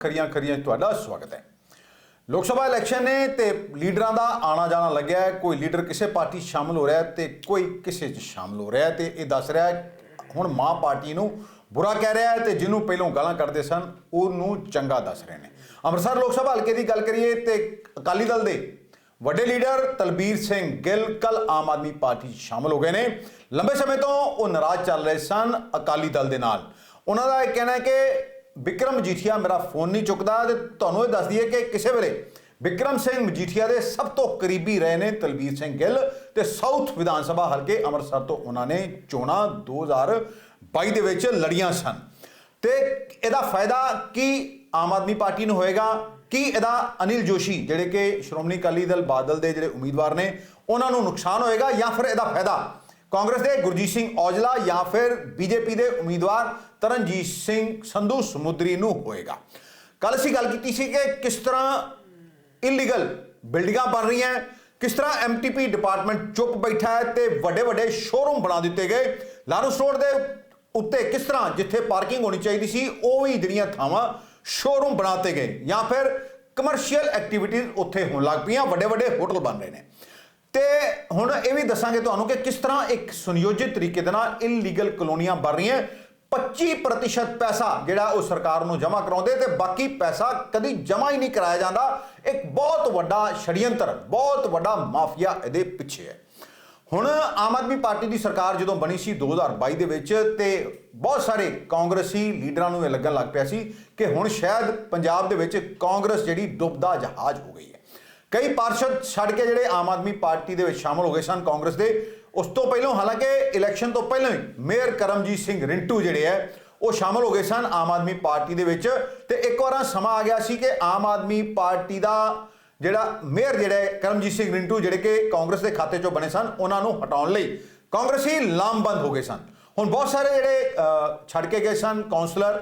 ਖਰੀਆਂ ਖਰੀਆਂ ਤੁਹਾਡਾ ਸਵਾਗਤ ਹੈ। ਲੋਕ ਸਭਾ ਇਲੈਕਸ਼ਨ ਨੇ ਤੇ ਲੀਡਰਾਂ ਦਾ ਆਣਾ ਜਾਣਾ ਲੱਗਿਆ ਹੈ। ਕੋਈ ਲੀਡਰ ਕਿਸੇ ਪਾਰਟੀ 'ਚ ਸ਼ਾਮਲ ਹੋ ਰਿਹਾ ਹੈ ਤੇ ਕੋਈ ਕਿਸੇ 'ਚ ਸ਼ਾਮਲ ਹੋ ਰਿਹਾ ਹੈ ਤੇ ਇਹ ਦੱਸ ਰਿਹਾ ਹੈ, ਹੁਣ ਮਾਂ ਪਾਰਟੀ ਨੂੰ ਬੁਰਾ ਕਹਿ ਰਿਹਾ ਹੈ ਤੇ ਜਿਹਨੂੰ ਪਹਿਲੋਂ ਗਾਲਾਂ ਕੱਢਦੇ ਸਨ, ਉਹਨੂੰ ਚੰਗਾ ਦੱਸ ਰਹੇ ਨੇ। ਅੰਮ੍ਰਿਤਸਰ ਲੋਕ ਸਭਾ ਹਲਕੇ ਦੀ ਗੱਲ ਕਰੀਏ ਤੇ ਅਕਾਲੀ ਦਲ ਦੇ ਵੱਡੇ ਲੀਡਰ ਤਲਬੀਰ ਸਿੰਘ ਗਿੱਲ ਕੱਲ ਆਮ ਆਦਮੀ ਪਾਰਟੀ 'ਚ ਸ਼ਾਮਲ ਹੋ ਗਏ ਨੇ। ਲੰਬੇ ਸਮੇਂ ਤੋਂ ਉਹ ਨਾਰਾਜ਼ ਚੱਲ ਰਹੇ ਸਨ ਅਕਾਲੀ ਦਲ ਦੇ ਨਾਲ। ਉਹਨਾਂ ਦਾ ਇਹ ਕਹਿਣਾ ਹੈ ਕਿ ਵਿਕਰਮ ਮਜੀਠੀਆ ਮੇਰਾ ਫੋਨ ਨਹੀਂ ਚੁੱਕਦਾ ਤੇ ਤੁਹਾਨੂੰ ਇਹ ਦੱਸ ਦਈਏ ਕਿ ਕਿਸੇ ਵੇਲੇ ਵਿਕਰਮ ਸਿੰਘ ਮਜੀਠੀਆ ਦੇ ਸਭ ਤੋਂ ਕਰੀਬੀ ਰਹੇ ਨੇ ਤਲਬੀਰ ਸਿੰਘ ਗਿੱਲ ਤੇ ਸਾਊਥ ਵਿਧਾਨ ਸਭਾ ਹਲਕੇ ਅੰਮ੍ਰਿਤਸਰ ਤੋਂ ਉਹਨਾਂ ਨੇ ਚੋਣਾਂ 2022 ਦੇ ਵਿੱਚ ਲੜੀਆਂ ਸਨ। ਤੇ ਇਹਦਾ ਫਾਇਦਾ ਕੀ ਆਮ ਆਦਮੀ ਪਾਰਟੀ ਨੂੰ ਹੋਏਗਾ? ਕੀ ਇਹਦਾ ਅਨਿਲ ਜੋਸ਼ੀ, ਜਿਹੜੇ ਕਿ ਸ਼੍ਰੋਮਣੀ ਅਕਾਲੀ ਦਲ ਬਾਦਲ ਦੇ ਜਿਹੜੇ ਉਮੀਦਵਾਰ ਨੇ, ਉਹਨਾਂ ਨੂੰ ਨੁਕਸਾਨ ਹੋਏਗਾ ਜਾਂ ਫਿਰ ਇਹਦਾ ਫਾਇਦਾ? ਕਾਂਗਰਸ ਦੇ ਗੁਰਜੀਤ ਸਿੰਘ ਔਜਲਾ ਜਾਂ ਫਿਰ ਬੀਜੇਪੀ ਦੇ ਉਮੀਦਵਾਰ ਤਰਨਜੀਤ ਸਿੰਘ ਸੰਧੂ ਸਮੁੰਦਰੀ ਨੂੰ ਹੋਏਗਾ। ਕੱਲ ਅਸੀਂ ਗੱਲ ਕੀਤੀ ਸੀ ਕਿ ਕਿਸ ਤਰ੍ਹਾਂ ਇਲੀਗਲ ਬਿਲਡਿੰਗਾਂ ਬਣ ਰਹੀਆਂ ਕਿਸ ਤਰ੍ਹਾਂ ਐਮਟੀਪੀ ਡਿਪਾਰਟਮੈਂਟ ਚੁੱਪ ਬੈਠਾ ਹੈ ਤੇ ਵੱਡੇ ਵੱਡੇ ਸ਼ੋਰੂਮ ਬਣਾ ਦਿੱਤੇ ਗਏ। ਲਾਰੂਸ ਰੋਡ ਦੇ ਉੱਤੇ ਕਿਸ ਤਰ੍ਹਾਂ ਜਿੱਥੇ ਪਾਰਕਿੰਗ ਹੋਣੀ ਚਾਹੀਦੀ ਸੀ, ਉਹ ਵੀ ਜਿਹੜੀਆਂ ਥਾਵਾਂ ਸ਼ੋਰੂਮ ਬਣਾਤੇ ਗਏ ਜਾਂ ਫਿਰ ਕਮਰਸ਼ੀਅਲ ਐਕਟੀਵਿਟੀਜ਼ ਉੱਥੇ ਹੋਣ ਲੱਗ ਪਈਆਂ ਵੱਡੇ ਵੱਡੇ ਹੋਟਲ ਬਣ ਰਹੇ ਨੇ। ਤੇ ਹੁਣ ਇਹ ਵੀ ਦੱਸਾਂਗੇ ਤੁਹਾਨੂੰ ਕਿ ਕਿਸ ਤਰ੍ਹਾਂ ਇੱਕ ਸੁਨਿਯੋਜਿਤ ਤਰੀਕੇ ਦੇ ਨਾਲ ਇਲੀਗਲ ਕਲੋਨੀਆਂ ਬਣ ਰਹੀਆਂ 25% ਪੈਸਾ ਜਿਹੜਾ ਉਹ ਸਰਕਾਰ ਨੂੰ ਜਮ੍ਹਾਂ ਕਰਾਉਂਦੇ ਤੇ ਬਾਕੀ ਪੈਸਾ ਕਦੀ ਜਮ੍ਹਾਂ ਹੀ ਨਹੀਂ ਕਰਾਇਆ ਜਾਂਦਾ। ਇੱਕ ਬਹੁਤ ਵੱਡਾ ਛੜਯੰਤਰ ਬਹੁਤ ਵੱਡਾ ਮਾਫੀਆ ਇਹਦੇ ਪਿੱਛੇ ਹੈ। ਹੁਣ ਆਮ ਆਦਮੀ ਪਾਰਟੀ ਦੀ ਸਰਕਾਰ ਜਦੋਂ ਬਣੀ ਸੀ 2022 ਦੇ ਵਿੱਚ ਤੇ ਬਹੁਤ ਸਾਰੇ ਕਾਂਗਰਸੀ ਲੀਡਰਾਂ ਨੂੰ ਇਹ ਲੱਗਣ ਲੱਗ ਪਿਆ ਸੀ ਕਿ ਹੁਣ ਸ਼ਾਇਦ ਪੰਜਾਬ ਦੇ ਵਿੱਚ ਕਾਂਗਰਸ ਜਿਹੜੀ ਡੁੱਬਦਾ ਜਹਾਜ਼ ਹੋ ਗਈ ਹੈ। ਕਈ ਪਾਰਸ਼ਦ ਛੱਡ ਕੇ ਜਿਹੜੇ ਆਮ ਆਦਮੀ ਪਾਰਟੀ ਦੇ ਵਿੱਚ ਸ਼ਾਮਲ ਹੋ ਗਏ ਸਨ ਕਾਂਗਰਸ ਦੇ। ਉਸ ਤੋਂ ਪਹਿਲਾਂ ਹਾਲਾਂਕਿ ਇਲੈਕਸ਼ਨ ਤੋਂ ਪਹਿਲਾਂ ਹੀ ਮੇਅਰ ਕਰਮਜੀਤ ਸਿੰਘ ਰਿੰਟੂ ਜਿਹੜੇ ਹੈ ਉਹ ਸ਼ਾਮਲ ਹੋ ਗਏ ਸਨ ਆਮ ਆਦਮੀ ਪਾਰਟੀ ਦੇ ਵਿੱਚ ਤੇ ਇੱਕ ਵਾਰਾਂ ਸਮਾਂ ਆ ਗਿਆ ਸੀ ਕਿ ਆਮ ਆਦਮੀ ਪਾਰਟੀ ਦਾ ਜਿਹੜਾ ਮੇਅਰ ਜਿਹੜਾ ਹੈ, ਕਰਮਜੀਤ ਸਿੰਘ ਰਿੰਟੂ ਜਿਹੜੇ ਕਿ ਕਾਂਗਰਸ ਦੇ ਖਾਤੇ ਚੋਂ ਬਣੇ ਸਨ ਉਹਨਾਂ ਨੂੰ ਹਟਾਉਣ ਲਈ ਕਾਂਗਰਸੀ ਲਾਮਬੰਦ ਹੋ ਗਏ ਸਨ। ਹੁਣ ਬਹੁਤ ਸਾਰੇ ਜਿਹੜੇ ਛੱਡ ਕੇ ਗਏ ਸਨ ਕਾਉਂਸਲਰ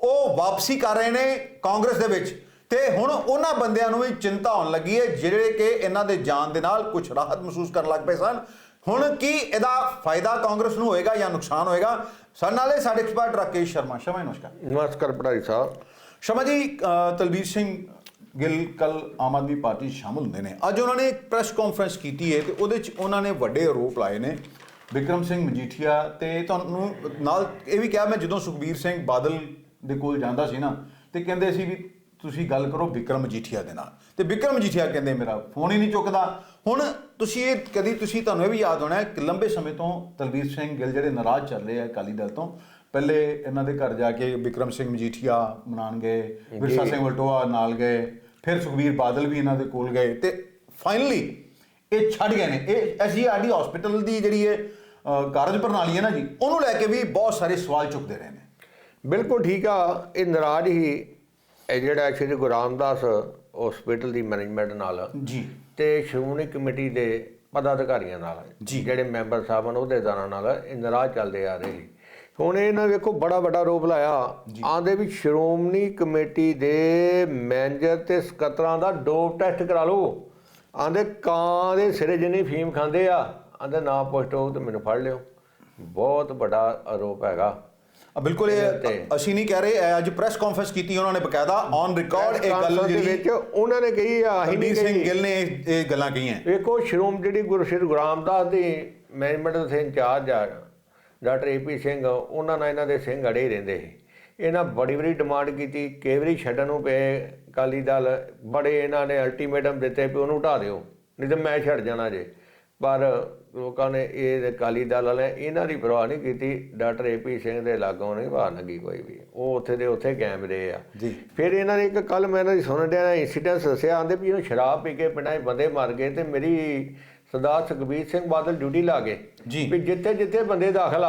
ਉਹ ਵਾਪਸੀ ਕਰ ਰਹੇ ਨੇ ਕਾਂਗਰਸ ਦੇ ਵਿੱਚ ਤੇ ਹੁਣ ਉਹਨਾਂ ਬੰਦਿਆਂ ਨੂੰ ਵੀ ਚਿੰਤਾ ਹੋਣ ਲੱਗੀ ਹੈ ਜਿਹੜੇ ਕਿ ਇਹਨਾਂ ਦੇ ਜਾਣ ਦੇ ਨਾਲ ਕੁਝ ਰਾਹਤ ਮਹਿਸੂਸ ਕਰਨ ਲੱਗ ਪਏ ਸਨ। ਹੁਣ ਕੀ ਇਹਦਾ ਫਾਇਦਾ ਕਾਂਗਰਸ ਨੂੰ ਹੋਏਗਾ ਜਾਂ ਨੁਕਸਾਨ ਹੋਏਗਾ? ਸਾਡੇ ਨਾਲੇ ਸਾਡੇ ਐਕਸਪਰਟ ਰਾਕੇਸ਼ ਸ਼ਰਮਾ। ਜੀ, ਨਮਸਕਾਰ। ਨਮਸਕਾਰ ਪੜਾਈ ਸਾਹਿਬ। ਸ਼ਰਮਾ ਜੀ ਤਲਬੀਰ ਸਿੰਘ ਗਿੱਲ ਕੱਲ ਆਮ ਆਦਮੀ ਪਾਰਟੀ 'ਚ ਸ਼ਾਮਲ ਹੁੰਦੇ ਨੇ। ਅੱਜ ਉਹਨਾਂ ਨੇ ਇੱਕ ਪ੍ਰੈਸ ਕਾਨਫਰੰਸ ਕੀਤੀ ਹੈ ਤੇ ਉਹਦੇ 'ਚ ਉਹਨਾਂ ਨੇ ਵੱਡੇ ਆਰੋਪ ਲਾਏ ਨੇ। ਵਿਕਰਮ ਸਿੰਘ ਮਜੀਠੀਆ ਤੇ ਤੁਹਾਨੂੰ ਨਾਲ ਇਹ ਵੀ ਕਿਹਾ ਮੈਂ ਜਦੋਂ ਸੁਖਬੀਰ ਸਿੰਘ ਬਾਦਲ ਦੇ ਕੋਲ ਜਾਂਦਾ ਸੀ ਨਾ ਤੇ ਕਹਿੰਦੇ ਸੀ ਵੀ ਤੁਸੀਂ ਗੱਲ ਕਰੋ ਵਿਕਰਮ ਮਜੀਠੀਆ ਦੇ ਨਾਲ। ਤੇ ਵਿਕਰਮ ਮਜੀਠੀਆ ਕਹਿੰਦੇ ਮੇਰਾ ਫੋਨ ਹੀ ਨਹੀਂ ਚੁੱਕਦਾ। ਹੁਣ ਤੁਸੀਂ ਇਹ ਕਦੀ ਤੁਸੀਂ ਤੁਹਾਨੂੰ ਇਹ ਵੀ ਯਾਦ ਹੋਣਾ ਹੈ ਕਿ ਲੰਬੇ ਸਮੇਂ ਤੋਂ ਤਲਬੀਰ ਸਿੰਘ ਗਿੱਲ ਜਿਹੜੇ ਨਾਰਾਜ਼ ਚੱਲ ਰਹੇ ਆ ਅਕਾਲੀ ਦਲ ਤੋਂ ਪਹਿਲੇ ਇਹਨਾਂ ਦੇ ਘਰ ਜਾ ਕੇ ਵਿਕਰਮ ਸਿੰਘ ਮਜੀਠੀਆ ਮਨਾਉਣ ਗਏ ਵਿਰਸਾ ਸਿੰਘ ਵਲਟੋਆ ਨਾਲ ਗਏ ਫਿਰ ਸੁਖਬੀਰ ਬਾਦਲ ਵੀ ਇਹਨਾਂ ਦੇ ਕੋਲ ਗਏ ਤੇ ਫਾਈਨਲੀ ਇਹ ਛੱਡ ਗਏ ਨੇ। ਇਹ ਐਸਜੀਆਰਡੀ ਹਸਪੀਟਲ ਦੀ ਜਿਹੜੀ ਇਹ ਕਾਰਜ ਪ੍ਰਣਾਲੀ ਹੈ ਨਾ ਜੀ ਉਹਨੂੰ ਲੈ ਕੇ ਵੀ ਬਹੁਤ ਸਾਰੇ ਸਵਾਲ ਚੁੱਕਦੇ ਰਹੇ ਨੇ। ਬਿਲਕੁਲ ਠੀਕ ਆ ਇਹ ਨਾਰਾਜ਼ ਹੀ ਇਹ ਜਿਹੜਾ ਸ਼੍ਰੀ ਗੁਰੂ ਰਾਮਦਾਸ ਹਸਪੀਟਲ ਦੀ ਮੈਨੇਜਮੈਂਟ ਨਾਲ। ਜੀ। ਤੇ ਸ਼੍ਰੋਮਣੀ ਕਮੇਟੀ ਦੇ ਪਦਾਧਿਕਾਰੀਆਂ ਨਾਲ। ਜਿਹੜੇ ਮੈਂਬਰ ਸਾਹਿਬਾਨ ਉਹਦੇਦਾਰਾਂ ਨਾਲ ਇਹ ਨਾਰਾਜ਼ ਚੱਲਦੇ ਆ ਰਹੇ। ਹੁਣ ਇਹਨਾਂ ਵੇਖੋ ਬੜਾ ਵੱਡਾ ਰੋਪ ਲਾਇਆ। ਆਂਦੇ ਵੀ ਸ਼੍ਰੋਮਣੀ ਕਮੇਟੀ ਦੇ ਮੈਨੇਜਰ ਤੇ ਸਕੱਤਰਾਂ ਦਾ ਡੋਪ ਟੈਸਟ ਕਰਾ ਲਓ। ਆਂਦੇ ਕਾਂ ਦੇ ਸਿਰੇ ਜਿੰਨੀ ਫੀਮ ਖਾਂਦੇ ਆ। ਆਂਦੇ ਨਾ ਪੁੱਛੋ ਤੇ ਮੈਨੂੰ ਫੜ ਲਿਓ। ਬਹੁਤ ਵੱਡਾ ਆਰੋਪ ਹੈਗਾ। ਬਿਲਕੁਲ ਇਹ ਅਸੀਂ ਨਹੀਂ ਕਹਿ ਰਹੇ ਅੱਜ ਪ੍ਰੈਸ ਕਾਨਫਰੰਸ ਕੀਤੀ ਉਹਨਾਂ ਨੇ ਬਕਾਇਦਾ ਔਨ ਰਿਕਾਰਡ ਇਹ ਗੱਲ ਜਿਹੜੀ ਵਿੱਚ ਉਹਨਾਂ ਨੇ ਕਹੀ ਆ ਅਸੀਂ ਨਹੀਂ ਸਿੰਘ ਕਹੀ। ਗਿੱਲ ਨੇ ਇਹ- ਗੱਲਾਂ ਕਹੀਆਂ। ਵੇਖੋ ਸ਼੍ਰੋਮ ਜਿਹੜੀ ਗੁਰੂ ਸ਼੍ਰੀ ਗੁਰੂ ਰਾਮਦਾਸ ਦੀ ਮੈਨੇਜਮੈਂਟ ਦੇ ਇੰਚਾਰਜ ਆ ਡਾਕਟਰ ਏਪੀ ਸਿੰਘ ਉਹਨਾਂ ਨਾਲ ਇਹਨਾਂ ਦੇ ਸਿੰਘ ਅੜੇ ਹੀ ਰਹਿੰਦੇ ਸੀ। ਇਹਨਾਂ ਬੜੀ ਬੜੀ ਡਿਮਾਂਡ ਕੀਤੀ ਕਈ ਵਾਰੀ ਛੱਡਣ ਨੂੰ ਪਏ ਅਕਾਲੀ ਦਲ ਬੜੇ ਇਹਨਾਂ ਨੇ ਅਲਟੀਮੇਟਮ ਦਿੱਤੇ ਵੀ ਉਹਨੂੰ ਹਟਾ ਦਿਓ ਨਹੀਂ ਤਾਂ ਮੈਂ ਛੱਡ ਜਾਣਾ ਜੇ। ਪਰ ਲੋਕਾਂ ਨੇ ਇਹ ਅਕਾਲੀ ਦਲ ਵਾਲੇ ਇਹਨਾਂ ਦੀ ਪਰਵਾਹ ਨਹੀਂ ਕੀਤੀ। ਡਾਕਟਰ ਏਪੀ ਸਿੰਘ ਦੇ ਲਾਗੋਂ ਨਹੀਂ ਬਾਹਰ ਲੱਗੀ ਕੋਈ ਵੀ। ਉਹ ਉੱਥੇ ਦੇ ਉੱਥੇ ਕਾਇਮ ਰਹੇ ਆ। ਜੀ। ਫਿਰ ਇਹਨਾਂ ਨੇ ਇੱਕ ਕੱਲ ਮੈਂ ਇਹਨਾਂ ਦੀ ਸੁਣਨ ਡਿਆ ਇਨਸੀਡੈਂਟ ਦੱਸਿਆ ਆਂਦੇ ਵੀ ਉਹ ਸ਼ਰਾਬ ਪੀ ਕੇ ਪਿੰਡਾਂ 'ਚ ਬੰਦੇ ਮਰ ਗਏ ਤੇ ਮੇਰੀ ਸਰਦਾਰ ਸੁਖਬੀਰ ਸਿੰਘ ਬਾਦਲ ਡਿਊਟੀ ਲਾ ਗਏ। ਜੀ। ਵੀ ਜਿੱਥੇ ਜਿੱਥੇ ਬੰਦੇ ਦਾਖਲ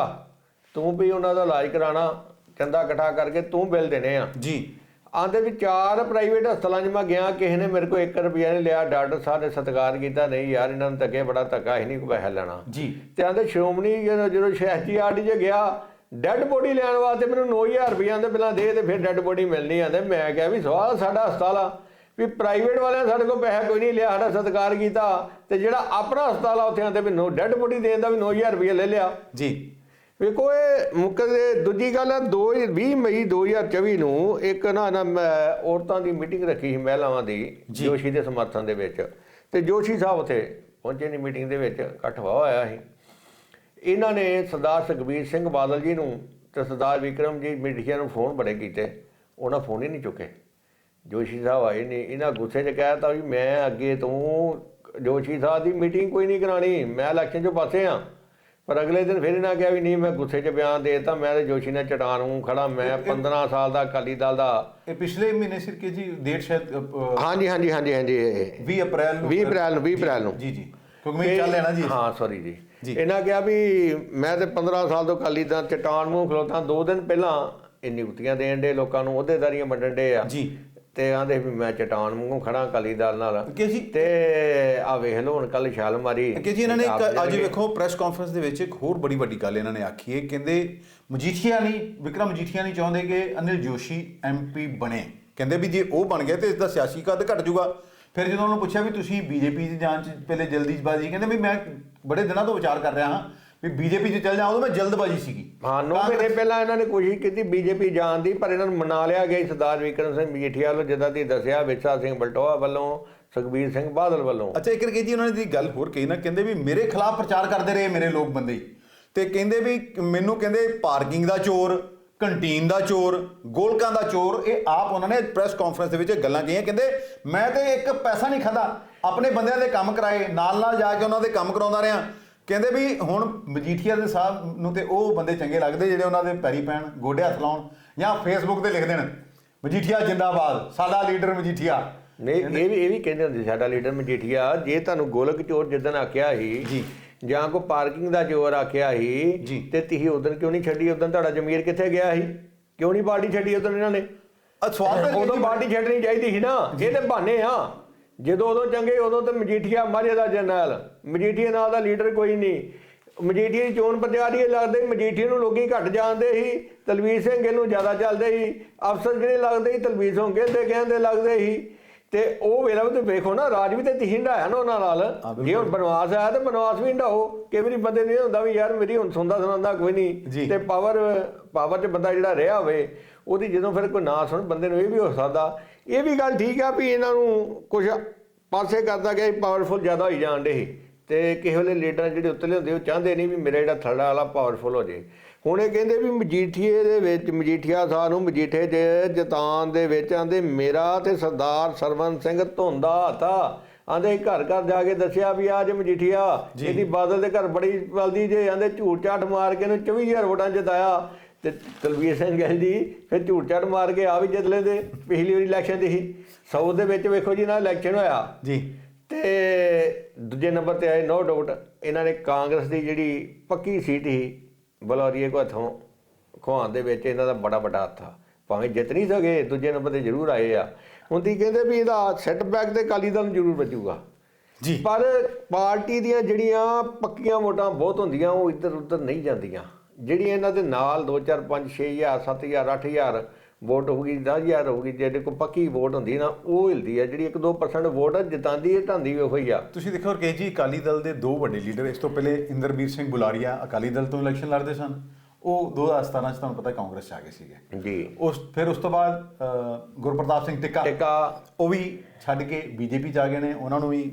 ਤੂੰ ਵੀ ਉਹਨਾਂ ਦਾ ਇਲਾਜ ਕਰਾਣਾ ਚੰਦਾ ਇਕੱਠਾ ਕਰਕੇ ਤੂੰ ਬਿੱਲ ਦੇਣੇ ਆ। ਜੀ। ਆਂਦੇ ਵੀ ਚਾਰ ਪ੍ਰਾਈਵੇਟ ਹਸਪਤਾਲਾਂ 'ਚ ਮੈਂ ਗਿਆ ਕਿਸੇ ਨੇ ਮੇਰੇ ਕੋਲ 1 ਰੁਪਿਆ ਨਹੀਂ ਲਿਆ ਡਾਕਟਰ ਸਾਹਿਬ ਨੇ ਸਤਿਕਾਰ ਕੀਤਾ ਨਹੀਂ ਯਾਰ ਇਹਨਾਂ ਨੂੰ ਧੱਕੇ ਬੜਾ ਧੱਕਾ ਹੀ ਨਹੀਂ ਕੋਈ ਪੈਸਾ ਲੈਣਾ। ਜੀ। ਤੇ ਆਂਦੇ ਸ਼੍ਰੋਮਣੀ ਜਦੋਂ ਜਦੋਂ ਸ਼ਹਿਜੀਆਰਡੀ 'ਚ ਗਿਆ ਡੈੱਡ ਬੋਡੀ ਲੈਣ ਵਾਸਤੇ ਮੈਨੂੰ 9000 ਰੁਪਈਆ ਦੇ ਪਹਿਲਾਂ ਦੇ ਤੇ ਫਿਰ ਡੈੱਡ ਬੋਡੀ ਮਿਲਣੀ ਆਂਦੇ। ਮੈਂ ਕਿਹਾ ਵੀ ਸਵਾਲ ਸਾਡਾ ਹਸਪਤਾਲ ਆ ਵੀ ਪ੍ਰਾਈਵੇਟ ਵਾਲਿਆਂ ਸਾਡੇ ਕੋਲ ਪੈਸਾ ਕੋਈ ਨਹੀਂ ਲਿਆ ਸਾਡਾ ਸਤਿਕਾਰ ਕੀਤਾ ਤੇ ਜਿਹੜਾ ਆਪਣਾ ਹਸਪਤਾਲ ਆ ਉੱਥੇ ਆਂਦੇ ਵੀ ਨੋ ਡੈੱਡ ਬੋਡੀ ਦੇਣ ਦਾ ਵੀ 9000 ਰੁਪਈਆ ਲੈ ਲਿਆ। ਜੀ। ਵੇਖੋ ਇਹ ਮੁੱਕਦੇ ਦੂਜੀ ਗੱਲ ਹੈ 20 ਮਈ 2024 ਨੂੰ ਇੱਕ ਨਾ ਨਾ ਔਰਤਾਂ ਦੀ ਮੀਟਿੰਗ ਰੱਖੀ ਸੀ ਮਹਿਲਾਵਾਂ ਦੀ। ਜੋਸ਼ੀ ਦੇ ਸਮਰਥਨ ਦੇ ਵਿੱਚ। ਤੇ ਜੋਸ਼ੀ ਸਾਹਿਬ ਉੱਥੇ ਪਹੁੰਚੇ ਨੇ ਮੀਟਿੰਗ ਦੇ ਵਿੱਚ ਇਕੱਠ ਹੋਇਆ ਸੀ। ਇਹਨਾਂ ਨੇ ਸਰਦਾਰ ਸੁਖਬੀਰ ਸਿੰਘ ਬਾਦਲ ਜੀ ਨੂੰ ਤੇ ਸਰਦਾਰ ਵਿਕਰਮ ਜੀ ਮੀਡੀਆ ਨੂੰ ਫੋਨ ਬੜੇ ਕੀਤੇ। ਉਹਨਾਂ ਫੋਨ ਹੀ ਨਹੀਂ ਚੁੱਕੇ। ਜੋਸ਼ੀ ਸਾਹਿਬ ਆਏ ਨੇ ਇਹਨਾਂ ਗੁੱਸੇ 'ਚ ਕਹਿਤਾ ਵੀ ਮੈਂ ਅੱਗੇ ਤੋਂ ਜੋਸ਼ੀ ਸਾਹਿਬ ਦੀ ਮੀਟਿੰਗ ਕੋਈ ਨਹੀਂ ਕਰਾਣੀ ਮੈਂ ਇਲੈਕਸ਼ਨ 'ਚੋਂ ਪਾਸੇ ਆ। ਪਰ ਅਗਲੇ ਦਿਨ ਫਿਰ ਇਹਨਾਂ ਕਿਹਾ ਵੀ ਨਹੀਂ ਮੈਂ ਗੁੱਸੇ 'ਚ ਬਿਆਨ ਦੇਤਾ ਮੈਂ ਤੇ ਜੋਸ਼ੀ ਨਾਲ ਚਟਾਨ ਨੂੰ ਖੜਾ ਮੈਂ 15 ਸਾਲ ਦਾ ਅਕਾਲੀ ਦਲ ਦਾ ਇਹ ਪਿਛਲੇ ਮਹੀਨੇ ਸਿਰ ਕੇ ਜੀ ਡੇਟ ਸ਼ਾਇਦ ਹਾਂਜੀ ਹਾਂਜੀ ਹਾਂਜੀ ਹਾਂਜੀ ਇਹ 20 ਅਪ੍ਰੈਲ ਨੂੰ 20 ਅਪ੍ਰੈਲ ਨੂੰ 20 ਅਪ੍ਰੈਲ ਨੂੰ। ਜੀ ਜੀ। ਕਿਉਂਕਿ ਮੈਂ ਚੱਲ ਲੈਣਾ ਜੀ ਹਾਂ ਸੌਰੀ ਜੀ। ਇਹਨਾਂ ਕਿਹਾ ਵੀ ਮੈਂ ਤੇ 15 ਸਾਲ ਤੋਂ ਅਕਾਲੀ ਦਲ ਚਟਾਨ ਮੂੰਹ ਖਲੋਤਾ ਦੋ ਦਿਨ ਪਹਿਲਾਂ ਇਹ ਨਿਯੁਕਤੀਆਂ ਦੇਣ ਦੇ ਲੋਕਾਂ ਨੂੰ ਅਹੁਦੇਦਾਰੀਆਂ ਵੰਡਣ ਦੇ ਆ। ਜੀ। ਤੇ ਆਂਦੇ ਵੀ ਮੈਂ ਚਟਾਨ ਮੂੰਹੋਂ ਖੜਾ ਅਕਾਲੀ ਦਲ ਨਾਲ। ਕਿ ਜੀ ਤੇ ਆ ਵੇਖ ਲਓ ਹੁਣ ਕੱਲ ਛਾਲ ਮਾਰੀ। ਕਿ ਜੀ ਇਹਨਾਂ ਨੇ ਅੱਜ ਵੇਖੋ ਪ੍ਰੈਸ ਕਾਨਫਰੰਸ ਦੇ ਵਿੱਚ ਇੱਕ ਹੋਰ ਬੜੀ ਵੱਡੀ ਗੱਲ ਇਹਨਾਂ ਨੇ ਆਖੀ ਹੈ। ਕਹਿੰਦੇ ਮਜੀਠੀਆ ਨਹੀਂ ਵਿਕਰਮ ਮਜੀਠੀਆ ਨਹੀਂ ਚਾਹੁੰਦੇ ਕਿ ਅਨਿਲ ਜੋਸ਼ੀ ਐਮਪੀ ਬਣੇ। ਕਹਿੰਦੇ ਵੀ ਜੇ ਉਹ ਬਣ ਗਿਆ ਤੇ ਇਸ ਦਾ ਸਿਆਸੀ ਕੱਦ ਘਟ ਜਾਊਗਾ। ਫਿਰ ਜਦੋਂ ਉਹਨਾਂ ਪੁੱਛਿਆ ਵੀ ਤੁਸੀਂ ਬੀਜੇਪੀ ਦੀ ਜਾਂਚ ਪਹਿਲੇ ਜਲਦੀਬਾਜ਼ੀ ਕਹਿੰਦੇ ਵੀ ਮੈਂ ਬੜੇ ਦਿਨਾਂ ਤੋਂ ਵਿਚਾਰ ਕਰ ਰਿਹਾ ਹਾਂ। ਵੀ ਬੀਜੇਪੀ 'ਚ ਚੱਲ ਜਾ ਉਦੋਂ ਮੈਂ ਜਲਦਬਾਜ਼ੀ ਸੀਗੀ। ਹਾਂ ਨੌ ਮਹੀਨੇ ਪਹਿਲਾਂ ਇਹਨਾਂ ਨੇ ਕੋਸ਼ਿਸ਼ ਕੀਤੀ ਬੀਜੇਪੀ ਜਾਣ ਦੀ ਪਰ ਇਹਨਾਂ ਨੂੰ ਮਨਾ ਲਿਆ ਗਿਆ ਸਰਦਾਰ ਵਿਕਰਮ ਸਿੰਘ ਮਜੀਠੀਆ ਵੱਲੋਂ ਜਿੱਦਾਂ ਦੀ ਦੱਸਿਆ ਵਿਰਸਾ ਸਿੰਘ ਬਲਟੋਆ ਵੱਲੋਂ ਸੁਖਬੀਰ ਸਿੰਘ ਬਾਦਲ ਵੱਲੋਂ। ਅੱਛਾ ਇੱਕ ਰਕੇ ਜੀ ਉਹਨਾਂ ਨੇ ਦੀ ਗੱਲ ਹੋਰ ਕਹੀ ਨਾ ਕਹਿੰਦੇ ਵੀ ਮੇਰੇ ਖਿਲਾਫ ਪ੍ਰਚਾਰ ਕਰਦੇ ਰਹੇ ਮੇਰੇ ਲੋਕ ਬੰਦੇ। ਤੇ ਕਹਿੰਦੇ ਵੀ ਮੈਨੂੰ ਕਹਿੰਦੇ ਪਾਰਕਿੰਗ ਦਾ ਚੋਰ ਕੰਟੀਨ ਦਾ ਚੋਰ ਗੋਲਕਾਂ ਦਾ ਚੋਰ ਇਹ ਆਪ ਉਹਨਾਂ ਨੇ ਪ੍ਰੈਸ ਕਾਨਫਰੰਸ ਦੇ ਵਿੱਚ ਇਹ ਗੱਲਾਂ ਕਹੀਆਂ ਕਹਿੰਦੇ ਮੈਂ ਤੇ ਇੱਕ ਪੈਸਾ ਨਹੀਂ ਖਾਦਾ ਆਪਣੇ ਬੰਦਿਆਂ ਦੇ ਕੰਮ ਕਰਾਏ ਨਾਲ ਨਾਲ ਜਾ ਕੇ ਉਹਨਾਂ ਦੇ ਕੰਮ ਕਰਾਉਂਦਾ ਰਿਹਾ। ਕਹਿੰਦੇ ਵੀ ਹੁਣ ਮਜੀਠੀਆ ਦੇ ਸਾਹਿਬ ਨੂੰ ਤੇ ਉਹ ਬੰਦੇ ਚੰਗੇ ਲੱਗਦੇ ਜਿਹੜੇ ਉਹਨਾਂ ਦੇ ਪੈਰੀ ਪੈਣ ਗੋਡੇ ਹੱਥ ਲਾਉਣ ਜਾਂ ਫੇਸਬੁੱਕ ਤੇ ਲਿਖ ਦੇਣ ਮਜੀਠੀਆ ਜਿੰਦਾਬਾਦ ਸਾਡਾ ਲੀਡਰ ਮਜੀਠੀਆ। ਨਹੀਂ ਇਹ ਵੀ ਇਹ ਵੀ ਕਹਿੰਦੇ ਹੁੰਦੇ ਸਾਡਾ ਲੀਡਰ ਮਜੀਠੀਆ ਜੇ ਤੁਹਾਨੂੰ ਗੋਲਕ ਚੋਰ ਜਿੱਦਣ ਆਖਿਆ ਸੀ ਜੀ। ਜਾਂ ਕੋ ਪਾਰਕਿੰਗ ਦਾ ਚੋਰ ਆਖਿਆ ਸੀ। ਤੇ ਤੁਸੀਂ ਉਦੋਂ ਕਿਉਂ ਨਹੀਂ ਛੱਡੀ ਉਦੋਂ ਤੁਹਾਡਾ ਜ਼ਮੀਰ ਕਿੱਥੇ ਗਿਆ ਸੀ? ਕਿਉਂ ਨਹੀਂ ਪਾਰਟੀ ਛੱਡੀ ਉਦੋਂ ਇਹਨਾਂ ਨੇ? ਸਵਾਲ ਤਾਂ ਉਦੋਂ ਪਾਰਟੀ ਛੱਡਣੀ ਚਾਹੀਦੀ ਸੀ ਨਾ ਇਹ ਤੇ ਬਹਾਨੇ ਆ। ਜਦੋਂ ਉਦੋਂ ਚੰਗੇ ਉਦੋਂ ਤੇ ਮਜੀਠੀਆ ਮਾਝੇ ਦਾ ਜਰਨੈਲ ਮਜੀਠੀਆ ਨਾਲ ਦਾ ਲੀਡਰ ਕੋਈ ਨਹੀਂ। ਮਜੀਠੀਆ ਦੀ ਚੋਣ ਪ੍ਰਚਾਰੀ ਲੱਗਦੇ ਮਜੀਠੀਆ ਨੂੰ ਲੋਕੀ ਘੱਟ ਜਾਣਦੇ ਸੀ ਤਲਵੀਰ ਸਿੰਘ ਗਿੱਲ ਨੂੰ ਜ਼ਿਆਦਾ ਚੱਲਦੇ ਸੀ। ਅਫਸਰ ਜਿਹੜੇ ਲੱਗਦੇ ਸੀ ਤਲਵੀਰ ਸਿੰਘ ਗਿੱਲ ਦੇ ਕਹਿੰਦੇ ਲੱਗਦੇ ਸੀ। ਤੇ ਉਹ ਵੇਲਾ ਵੀ ਤੇ ਵੇਖੋ ਨਾ ਰਾਜ ਵੀ ਤੇ ਤੁਸੀਂ ਹੰਡਾਇਆ ਨਾ ਉਹਨਾਂ ਨਾਲ। ਜੇ ਹੁਣ ਬਨਵਾਸ ਆਇਆ ਤੇ ਬਨਵਾਸ ਵੀ ਹੰਡਾਓ ਕਈ ਵਾਰੀ ਬੰਦੇ ਨਹੀਂ ਹੁੰਦਾ ਵੀ ਯਾਰ ਮੇਰੀ ਹੁਣ ਸੁਣਦਾ ਸੁਣਾਉਂਦਾ ਕੋਈ। ਨਹੀਂ। ਤੇ ਪਾਵਰ ਪਾਵਰ 'ਚ ਬੰਦਾ ਜਿਹੜਾ ਰਿਹਾ ਹੋਵੇ ਉਹਦੀ ਜਦੋਂ ਫਿਰ ਕੋਈ ਨਾ ਸੁਣ ਬੰਦੇ ਨੂੰ ਇਹ ਵੀ ਹੋ ਸਕਦਾ ਇਹ ਵੀ ਗੱਲ ਠੀਕ ਆ ਵੀ ਇਹਨਾਂ ਨੂੰ ਕੁਝ ਪਾਸੇ ਕਰਦਾ ਗਿਆ ਪਾਵਰਫੁਲ ਜ਼ਿਆਦਾ ਹੋਈ ਜਾਣ ਦੇ ਤੇ ਕਿਸੇ ਵੇਲੇ ਲੀਡਰ ਜਿਹੜੇ ਉੱਤਲੇ ਹੁੰਦੇ ਉਹ ਚਾਹੁੰਦੇ ਨਹੀਂ ਵੀ ਮੇਰਾ ਜਿਹੜਾ ਥੜਾ ਵਾਲਾ ਪਾਵਰਫੁਲ ਹੋ ਜੇ ਹੁਣ ਇਹ ਕਹਿੰਦੇ ਵੀ ਮਜੀਠੀਏ ਦੇ ਵਿੱਚ ਮਜੀਠੀਆ ਸਾਹਿਬ ਨੂੰ ਮਜੀਠੇ ਦੇ ਜਤਾਨ ਦੇ ਵਿੱਚ ਆਂਦੇ ਮੇਰਾ ਤੇ ਸਰਦਾਰ ਸਰਵਨ ਸਿੰਘ ਧੁੰਦਾ ਹਤਾ ਆਂਦੇ ਘਰ ਘਰ ਜਾ ਕੇ ਦੱਸਿਆ ਵੀ ਅੱਜ ਮਜੀਠੀਆ। ਇਹਦੀ ਬਾਦਲ ਦੇ ਘਰ ਬੜੀ ਬਲਦੀ ਜੇ। ਆਂਦੇ ਝੂਠ ਝਾਟ ਮਾਰ ਕੇ ਇਹਨੂੰ 24000 ਵੋਟਾਂ ਜਿਤਾਇਆ। ਤੇ ਤਲਵੀਰ ਸਿੰਘ ਗਿੱਲ ਜੀ ਫਿਰ ਝੂਠ ਝਾਟ ਮਾਰ ਕੇ ਆ ਵੀ ਜਿੱਤ ਲੈਂਦੇ ਪਿਛਲੀ ਵਾਰੀ ਇਲੈਕਸ਼ਨ ਦੀ ਸੀ। ਸੌ ਦੇ ਵਿੱਚ ਵੇਖੋ ਜੀ ਨਾ ਇਲੈਕਸ਼ਨ ਹੋਇਆ। ਜੀ। ਤੇ ਦੂਜੇ ਨੰਬਰ ਤੇ ਆਏ ਨੋ ਡਾਊਟ ਇਹਨਾਂ ਨੇ ਕਾਂਗਰਸ ਦੀ ਜਿਹੜੀ ਪੱਕੀ ਸੀਟ ਸੀ ਬਲੌਰੀਏ ਕੋ ਹੱਥੋਂ ਖੁਆਉਣ ਦੇ ਵਿੱਚ ਇਹਨਾਂ ਦਾ ਬੜਾ ਵੱਡਾ ਹੱਥ ਆ। ਭਾਵੇਂ ਜਿੱਤ ਨਹੀਂ ਸਕੇ ਦੂਜੇ ਨੰਬਰ ਤੇ ਜ਼ਰੂਰ ਆਏ ਆ। ਹੁਣ ਦੀ ਕਹਿੰਦੇ ਵੀ ਇਹਦਾ ਸੈਟਬੈਕ ਤੇ ਕਾਲੀ ਦਲ ਨੂੰ ਜ਼ਰੂਰ ਬਚੂਗਾ ਜੀ। ਪਰ ਪਾਰਟੀ ਦੀਆਂ ਜਿਹੜੀਆਂ ਪੱਕੀਆਂ ਵੋਟਾਂ ਬਹੁਤ ਹੁੰਦੀਆਂ ਉਹ ਇੱਧਰ ਉੱਧਰ ਨਹੀਂ ਜਾਂਦੀਆਂ। ਜਿਹੜੀਆਂ ਇਹਨਾਂ ਦੇ ਨਾਲ 2 4 5 6000 7000 8000 ਵੋਟ ਹੋਊਗੀ 10000 ਹੋਊਗੀ ਜਿਹੜੇ ਕੋ ਪੱਕੀ ਵੋਟ ਹੁੰਦੀ ਨਾ ਉਹ ਹਿਲਦੀ ਆ। ਜਿਹੜੀ 1-2% ਵੋਟ ਜਿਤਾਂਦੀ ਹੈ ਢਾਂਦੀ ਉਹੀ ਆ। ਤੁਸੀਂ ਦੇਖੋ ਜੀ ਅਕਾਲੀ ਦਲ ਦੇ ਦੋ ਵੱਡੇ ਲੀਡਰ ਇਸ ਤੋਂ ਪਹਿਲੇ ਇੰਦਰਬੀਰ ਸਿੰਘ ਬੁਲਾਰੀਆ ਅਕਾਲੀ ਦਲ ਤੋਂ ਇਲੈਕਸ਼ਨ ਲੜਦੇ ਸਨ। ਉਹ 2017 ਚ ਤੁਹਾਨੂੰ ਪਤਾ ਕਾਂਗਰਸ ਚ ਆ ਗਏ ਸੀਗੇ। ਜੀ। ਉਸ ਫਿਰ ਉਸ ਤੋਂ ਬਾਅਦ ਗੁਰਪ੍ਰਤਾਪ ਸਿੰਘ ਟਿੱਕਾ ਟਿੱਕਾ। ਉਹ ਵੀ ਛੱਡ ਕੇ ਬੀਜੇਪੀ ਚ ਆ ਗਏ ਨੇ। ਉਹਨਾਂ ਨੂੰ ਵੀ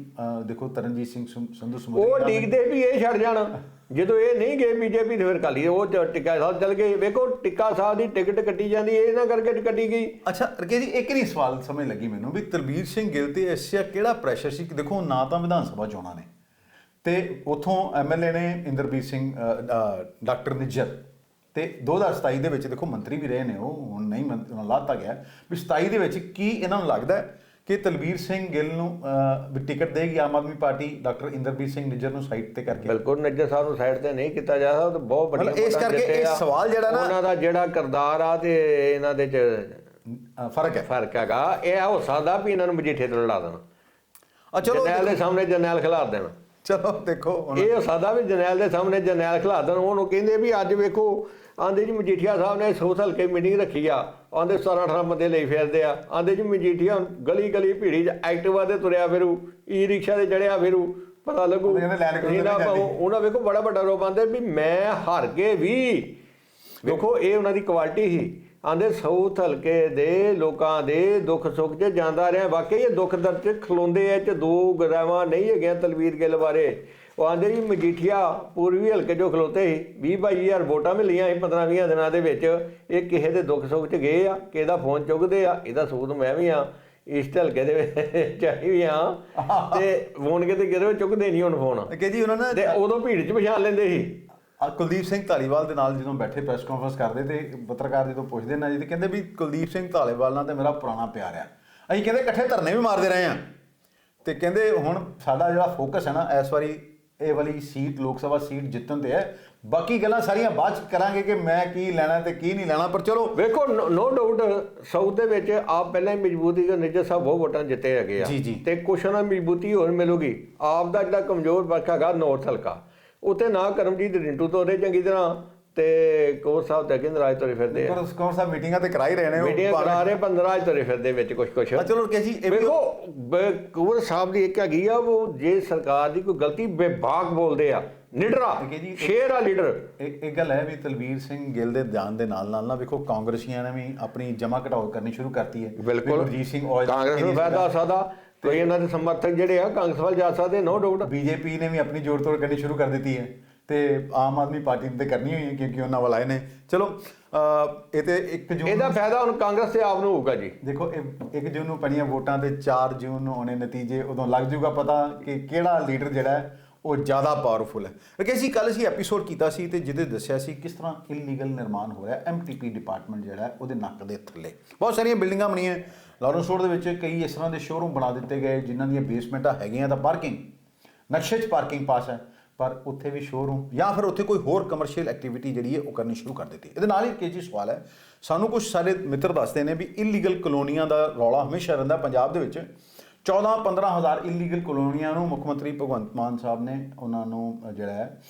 ਦੇਖੋ ਤਰਨਜੀਤ ਸਿੰਘ ਸੰਧੂ ਸੰਧੂ ਉਹ ਡੀਕਦੇ ਵੀ ਇਹ ਛੱਡ ਜਾਣ। ਜਦੋਂ ਇਹ ਨਹੀਂ ਗਏ ਬੀਜੇਪੀ ਦੇ ਫਿਰ ਕਾਲੀ ਉਹ ਚ- ਟਿੱਕਾ ਸਾਹਿਬ ਚਲ ਗਏ। ਵੇਖੋ ਟਿੱਕਾ ਸਾਹਿਬ ਦੀ ਟਿਕਟ ਕੱਟੀ ਜਾਂਦੀ ਇਹ ਨਾ ਕਰਕੇ ਕੱਟੀ ਗਈ। ਅੱਛਾ ਰਕੇਸ਼ ਜੀ ਇੱਕ ਨਹੀਂ ਸਵਾਲ ਸਮਝ ਲੱਗੀ ਮੈਨੂੰ ਵੀ ਤਰਬੀਰ ਸਿੰਘ ਗਿੱਲ ਤੇ ਐਸਿਆ ਕਿਹੜਾ ਪ੍ਰੈਸ਼ਰ ਸੀ? ਕਿ ਦੇਖੋ ਨਾ ਤਾਂ ਵਿਧਾਨ ਸਭਾ ਚੋਣਾਂ ਨੇ ਤੇ ਉਥੋਂ ਐਮਐਲਏ ਨੇ ਇੰਦਰਬੀਰ ਸਿੰਘ ਅ, ਅ, ਡਾਕਟਰ ਨਿੱਜਰ ਤੇ 2027 ਦੇ ਵਿੱਚ ਦੇਖੋ ਮੰਤਰੀ ਵੀ ਰਹੇ ਨੇ ਉਹ ਹੁਣ ਨਹੀਂ ਮੰਤ- ਉਹਨਾਂ ਲਾਤਾ ਗਿਆ। ਵੀ 27 ਦੇ ਵਿੱਚ ਕੀ ਇਹਨਾਂ ਨੂੰ ਲੱਗਦਾ ਹੈ? ਕਿ ਤਲਬੀਰ ਸਿੰਘ ਗਿੱਲ ਨੂੰ ਟਿਕਟ ਦੇਗੀ ਆਮ ਆਦਮੀ ਪਾਰਟੀ ਡਾਕਟਰ ਇੰਦਰਬੀਰ ਸਿੰਘ ਨਿੱਜਰ ਨੂੰ ਸਾਈਡ ਤੇ ਕਰਕੇ? ਬਿਲਕੁਲ ਨੱਜਰ ਸਾਹਿਬ ਨੂੰ ਸਾਈਡ ਤੇ ਨਹੀਂ ਕੀਤਾ ਜਾ ਸਕਦਾ ਉਹ ਤਾਂ ਬਹੁਤ ਮਤਲਬ ਇਸ ਕਰਕੇ ਇਹ। ਸਵਾਲ ਜਿਹੜਾ ਨਾ- ਉਹਨਾਂ ਦਾ ਜਿਹੜਾ ਕਿਰਦਾਰ ਆ ਤੇ ਇਹਨਾਂ ਦੇ ਚ ਫ਼ਰਕ ਹੈ। ਫ਼ਰਕ ਹੈਗਾ। ਇਹ ਹੋ ਸਕਦਾ ਵੀ ਇਹਨਾਂ ਨੂੰ ਮਜੀਠੇ ਤੋਂ ਲੜਾ ਦੇਣ। ਆ ਚਲੋ ਜਰਨੈਲ ਦੇ ਸਾਹਮਣੇ ਜਰਨੈਲ ਖਿਲਾ ਦੇਣ। ਚਲੋ ਦੇਖੋ ਇਹ ਹੋ ਸਕਦਾ ਵੀ ਜਰਨੈਲ ਦੇ ਸਾਹਮਣੇ ਜਰਨੈਲ ਖਿਲਾ ਦੇਣ। ਉਹਨੂੰ ਕਹਿੰਦੇ ਵੀ ਅੱਜ ਵੇਖੋ ਆਂਦੇ ਜੀ ਮਜੀਠੀਆ ਸਾਹਿਬ ਨੇ ਸੋਥ ਹਲਕੇ ਮੀਟਿੰਗ ਰੱਖੀ ਆ। ਆਂਦੇ 17 18 ਬੰਦੇ ਲਈ ਫਿਰਦੇ ਆ। ਆਂਦੇ ਜੀ ਮਜੀਠੀਆ ਗਲੀ ਗਲੀ ਭੀੜੀ ਚ ਐਕਟਿਵਾ ਤੇ ਤੁਰਿਆ ਫਿਰੂ ਈ ਰਿਕਸ਼ਾ ਤੇ ਚੜਿਆ ਫਿਰੂ ਪਤਾ ਲੱਗੂ ਜਾਂਦੀ। ਉਹਨਾਂ ਵੇਖੋ ਬੜਾ ਵੱਡਾ ਰੋਪ ਆਂਦੇ ਵੀ ਮੈਂ ਹਾਰ ਕੇ ਵੀ। ਵੇਖੋ ਇਹ ਉਹਨਾਂ ਦੀ ਕੁਆਲਿਟੀ ਹੀ ਆਂਦੇ ਸਾਊਥ ਹਲਕੇ ਦੇ ਲੋਕਾਂ ਦੇ ਦੁੱਖ ਸੁੱਖ 'ਚ ਜਾਂਦਾ ਰਿਹਾ। ਵਾਕਈ ਇਹ ਦੁੱਖ ਦਰਦ 'ਚ ਖਲੋਂਦੇ ਐ ਚ ਦੋ ਗਰਾਵਾਂ ਨਹੀਂ ਹੈਗੀਆਂ ਤਲਵੀਰ ਗਿੱਲ ਬਾਰੇ। ਉਹ ਆਂਦੇ ਜੀ ਮਜੀਠੀਆ ਪੂਰਬੀ ਹਲਕੇ ਜੋ ਖਲੋਤੇ ਸੀ। 20 22 ਹਜ਼ਾਰ ਵੋਟਾਂ ਮਿਲੀਆਂ ਸੀ 15 20 ਦਿਨਾਂ ਦੇ ਵਿੱਚ। ਇਹ ਕਿਸੇ ਦੇ ਦੁੱਖ ਸੁੱਖ 'ਚ ਗਏ ਆ ਕਿਸੇ ਦਾ ਫੋਨ ਚੁੱਕਦੇ ਆ ਇਹਦਾ ਸੂਤ ਮੈਂ ਵੀ ਆ ਇਸ ਹਲਕੇ ਦੇ ਵਿੱਚ ਚਾਹੀ ਵੀ ਆ। ਤੇ ਫੋਨ ਕਿਤੇ ਕਿਤੇ ਚੁੱਕਦੇ ਨਹੀਂ ਹੁਣ ਫੋਨ? ਕਿ ਜੀ ਉਹਨਾਂ ਨੇ ਤੇ ਉਦੋਂ ਭੀੜ 'ਚ ਪਛਾਣ ਲੈਂਦੇ ਸੀ। ਆ ਕੁਲਦੀਪ ਸਿੰਘ ਧਾਲੀਵਾਲ ਦੇ ਨਾਲ ਜਦੋਂ ਬੈਠੇ ਪ੍ਰੈਸ ਕਾਨਫਰੰਸ ਕਰਦੇ ਤੇ ਪੱਤਰਕਾਰ ਜਦੋਂ ਪੁੱਛਦੇ ਨਾ ਜੀ ਤੇ ਕਹਿੰਦੇ ਵੀ ਕੁਲਦੀਪ ਸਿੰਘ ਧਾਲੀਵਾਲ ਨਾਲ ਤੇ ਮੇਰਾ ਪੁਰਾਣਾ ਪਿਆਰ ਆ। ਅਸੀਂ ਕਹਿੰਦੇ ਇਕੱਠੇ ਧਰਨੇ ਵੀ ਮਾਰਦੇ ਰਹੇ ਆ। ਤੇ ਕਹਿੰਦੇ ਹੁਣ ਸਾਡਾ ਜਿਹੜਾ ਫੋਕਸ ਹੈ ਨਾ ਇਸ ਵਾਰੀ ਇਹ ਵਾਲੀ ਸੀਟ ਲੋਕ ਸਭਾ ਸੀਟ ਜਿੱਤਣ ਤੇ ਹੈ। ਬਾਕੀ ਗੱਲਾਂ ਸਾਰੀਆਂ ਬਾਅਦ ਚ ਕਰਾਂਗੇ ਕਿ ਮੈਂ ਕੀ ਲੈਣਾ ਤੇ ਕੀ ਨਹੀਂ ਲੈਣਾ ਪਰ ਚਲੋ। ਵੇਖੋ ਨੋ ਡਾਊਟ ਸਾਊਥ ਦੇ ਵਿੱਚ ਆਪ ਪਹਿਲਾਂ ਹੀ ਮਜ਼ਬੂਤੀ ਦੇ ਨਿੱਜਰ ਸਾਹਿਬ ਬਹੁਤ ਵੋਟਾਂ ਜਿੱਤੇ ਹੈਗੇ ਆ। ਜੀ, ਜੀ। ਤੇ ਕੁਛ ਨੂੰ ਮਜ਼ਬੂਤੀ ਹੋਰ ਮਿਲੂਗੀ। ਆਪ ਦਾ ਜਿਹੜਾ ਕਮਜ਼ੋਰ ਪੱਖ ਹੈਗਾ ਨਾਰਥ ਹਲਕਾ। ਉੱਥੇ ਨਾ ਕਰਮਜੀਤ ਰਿੰਟੂ ਤੋਰੇ ਚੰਗੀ ਤਰ੍ਹਾਂ। ਤੇ ਕੋਰ ਸਾਹਿਬ ਤੇ ਕਿੰਦ ਰਾਜ ਤੋਰੇ ਫਿਰਦੇ ਆ। ਪਰ ਕੌਣ ਸਾਹਿਬ ਮੀਟਿੰਗਾਂ ਤੇ ਕਰਾ ਹੀ ਰਹੇ ਨੇ ਭਾਵੇਂ- ਕਰਾ ਰਹੇ 15 ਰਾਜ ਤੋਰੇ ਫਿਰਦੇ ਵਿੱਚ ਕੁਛ ਕੁਛ। ਹਾਂ, ਚਲੋ ਕਿ ਜੀ ਵੇਖੋ ਕੋਰ ਸਾਹਿਬ ਦੀ ਇੱਕ ਹੈਗੀ ਆ ਉਹ ਜੇ ਸਰਕਾਰ ਦੀ ਕੋਈ ਗਲਤੀ ਬੇਬਾਕ ਬੋਲਦੇ ਆ ਨਿਡਰਾ। ਸ਼ੇਰ ਆ ਲੀਡਰ। ਇੱਕ ਗੱਲ ਹੈ ਵੀ ਤਲਵੀਰ ਸਿੰਘ ਗਿੱਲ ਦੇ ਜਾਣ ਦੇ ਨਾਲ ਨਾਲ ਨਾ ਵੇਖੋ ਕਾਂਗਰਸੀਆਂ ਨੇ ਵੀ ਆਪਣੀ ਜਮਾ ਘਟਾਓ ਕਰਨੀ ਸ਼ੁਰੂ ਕਰਤੀ ਹੈ। ਬਿਲਕੁਲ। ਗੁਰਜੀਤ ਸਿੰਘ ਔਜਲਾ ਕਾਂਗਰਸ ਨੂੰ ਫਾਇਦਾ ਸਕਦਾ ਕੋਈ ਇਹਨਾਂ ਦੇ ਸਮਰਥਕ ਜਿਹੜੇ ਆ ਕਾਂਗਰਸ ਵੱਲ ਜਾ ਸਕਦੇ ਨੋ ਡਾਊਟ ਬੀਜੇਪੀ ਨੇ ਵੀ ਆਪਣੀ ਜੋੜ ਤੋੜ ਕਰਨੀ ਸ਼ੁਰੂ ਕਰ ਦਿੱਤੀ ਹੈ। ਤੇ ਆਮ ਆਦਮੀ ਪਾਰਟੀ ਤੇ ਕਰਨੀ ਹੋਈ ਹੈ ਕਿਉਂਕਿ ਉਹਨਾਂ ਵੱਲ ਆਏ ਨੇ। ਚਲੋ ਅਹ, ਇਹ ਤੇ 1 ਜੂਨ ਇਹਦਾ ਫਾਇਦਾ ਹੁਣ ਕਾਂਗਰਸ ਤੇ ਆਪ ਨੂੰ ਹੋਊਗਾ ਜੀ। ਦੇਖੋ ਇਹ 1 ਜੂਨ ਨੂੰ ਪਣੀਆਂ ਵੋਟਾਂ ਤੇ 4 ਜੂਨ ਨੂੰ ਆਉਣੇ ਨਤੀਜੇ ਉਦੋਂ ਲੱਗ ਜਾਊਗਾ ਪਤਾ ਕਿ ਕਿਹੜਾ ਲੀਡਰ ਜਿਹੜਾ ਹੈ ਉਹ ਜ਼ਿਆਦਾ ਪਾਵਰਫੁਲ ਹੈ। ਕਿਉਂਕਿ ਅਸੀਂ ਕੱਲ ਅਸੀਂ ਐਪੀਸੋਡ ਕੀਤਾ ਸੀ ਤੇ ਜਿਹਦੇ ਦੱਸਿਆ ਸੀ ਕਿਸ ਤਰ੍ਹਾਂ ਇਲੀਗਲ ਨਿਰਮਾਣ ਹੋ ਰਿਹਾ ਐਮਟੀਪੀ ਡਿਪਾਰਟਮੈਂਟ ਜਿਹੜਾ ਹੈ ਉਹਦੇ ਨੱਕ ਦੇ ਥੱਲੇ। ਬਹੁਤ ਸਾਰੀਆਂ ਬਿਲਡਿੰਗਾਂ ਬਣੀਆਂ ਲਾਰੈਂਸ ਰੋਡ ਦੇ ਵਿੱਚ ਕਈ ਇਸ ਤਰ੍ਹਾਂ ਦੇ ਸ਼ੋਰੂਮ ਬਣਾ ਦਿੱਤੇ ਗਏ ਜਿਨ੍ਹਾਂ ਦੀਆਂ ਬੇਸਮੈਂਟਾਂ ਹੈਗੀਆਂ ਤਾਂ ਪਾਰਕਿੰਗ ਨਕਸ਼ੇ 'ਚ ਪਾਰਕਿੰਗ ਪਾਸ ਹੈ। ਪਰ ਉੱਥੇ ਵੀ ਸ਼ੋਰੂਮ ਜਾਂ ਫਿਰ ਉੱਥੇ ਕੋਈ ਹੋਰ ਕਮਰਸ਼ੀਅਲ ਐਕਟੀਵਿਟੀ ਜਿਹੜੀ ਹੈ ਉਹ ਕਰਨੀ ਸ਼ੁਰੂ ਕਰ ਦਿੱਤੀ। ਇਹਦੇ ਨਾਲ ਹੀ ਕੇਜੀ ਸਵਾਲ ਹੈ, ਸਾਨੂੰ ਕੁਝ ਸਾਰੇ ਮਿੱਤਰ ਦੱਸਦੇ ਨੇ ਵੀ ਇਲੀਗਲ ਕਲੋਨੀਆਂ ਦਾ ਰੌਲਾ ਹਮੇਸ਼ਾ ਰਹਿੰਦਾ ਪੰਜਾਬ ਦੇ ਵਿੱਚ। 14 15000 ਇਲੀਗਲ ਕਲੋਨੀਆਂ ਨੂੰ ਮੁੱਖ ਮੰਤਰੀ ਭਗਵੰਤ ਮਾਨ ਸਾਹਿਬ ਨੇ ਉਹਨਾਂ ਨੂੰ ਜਿਹੜਾ ਹੈ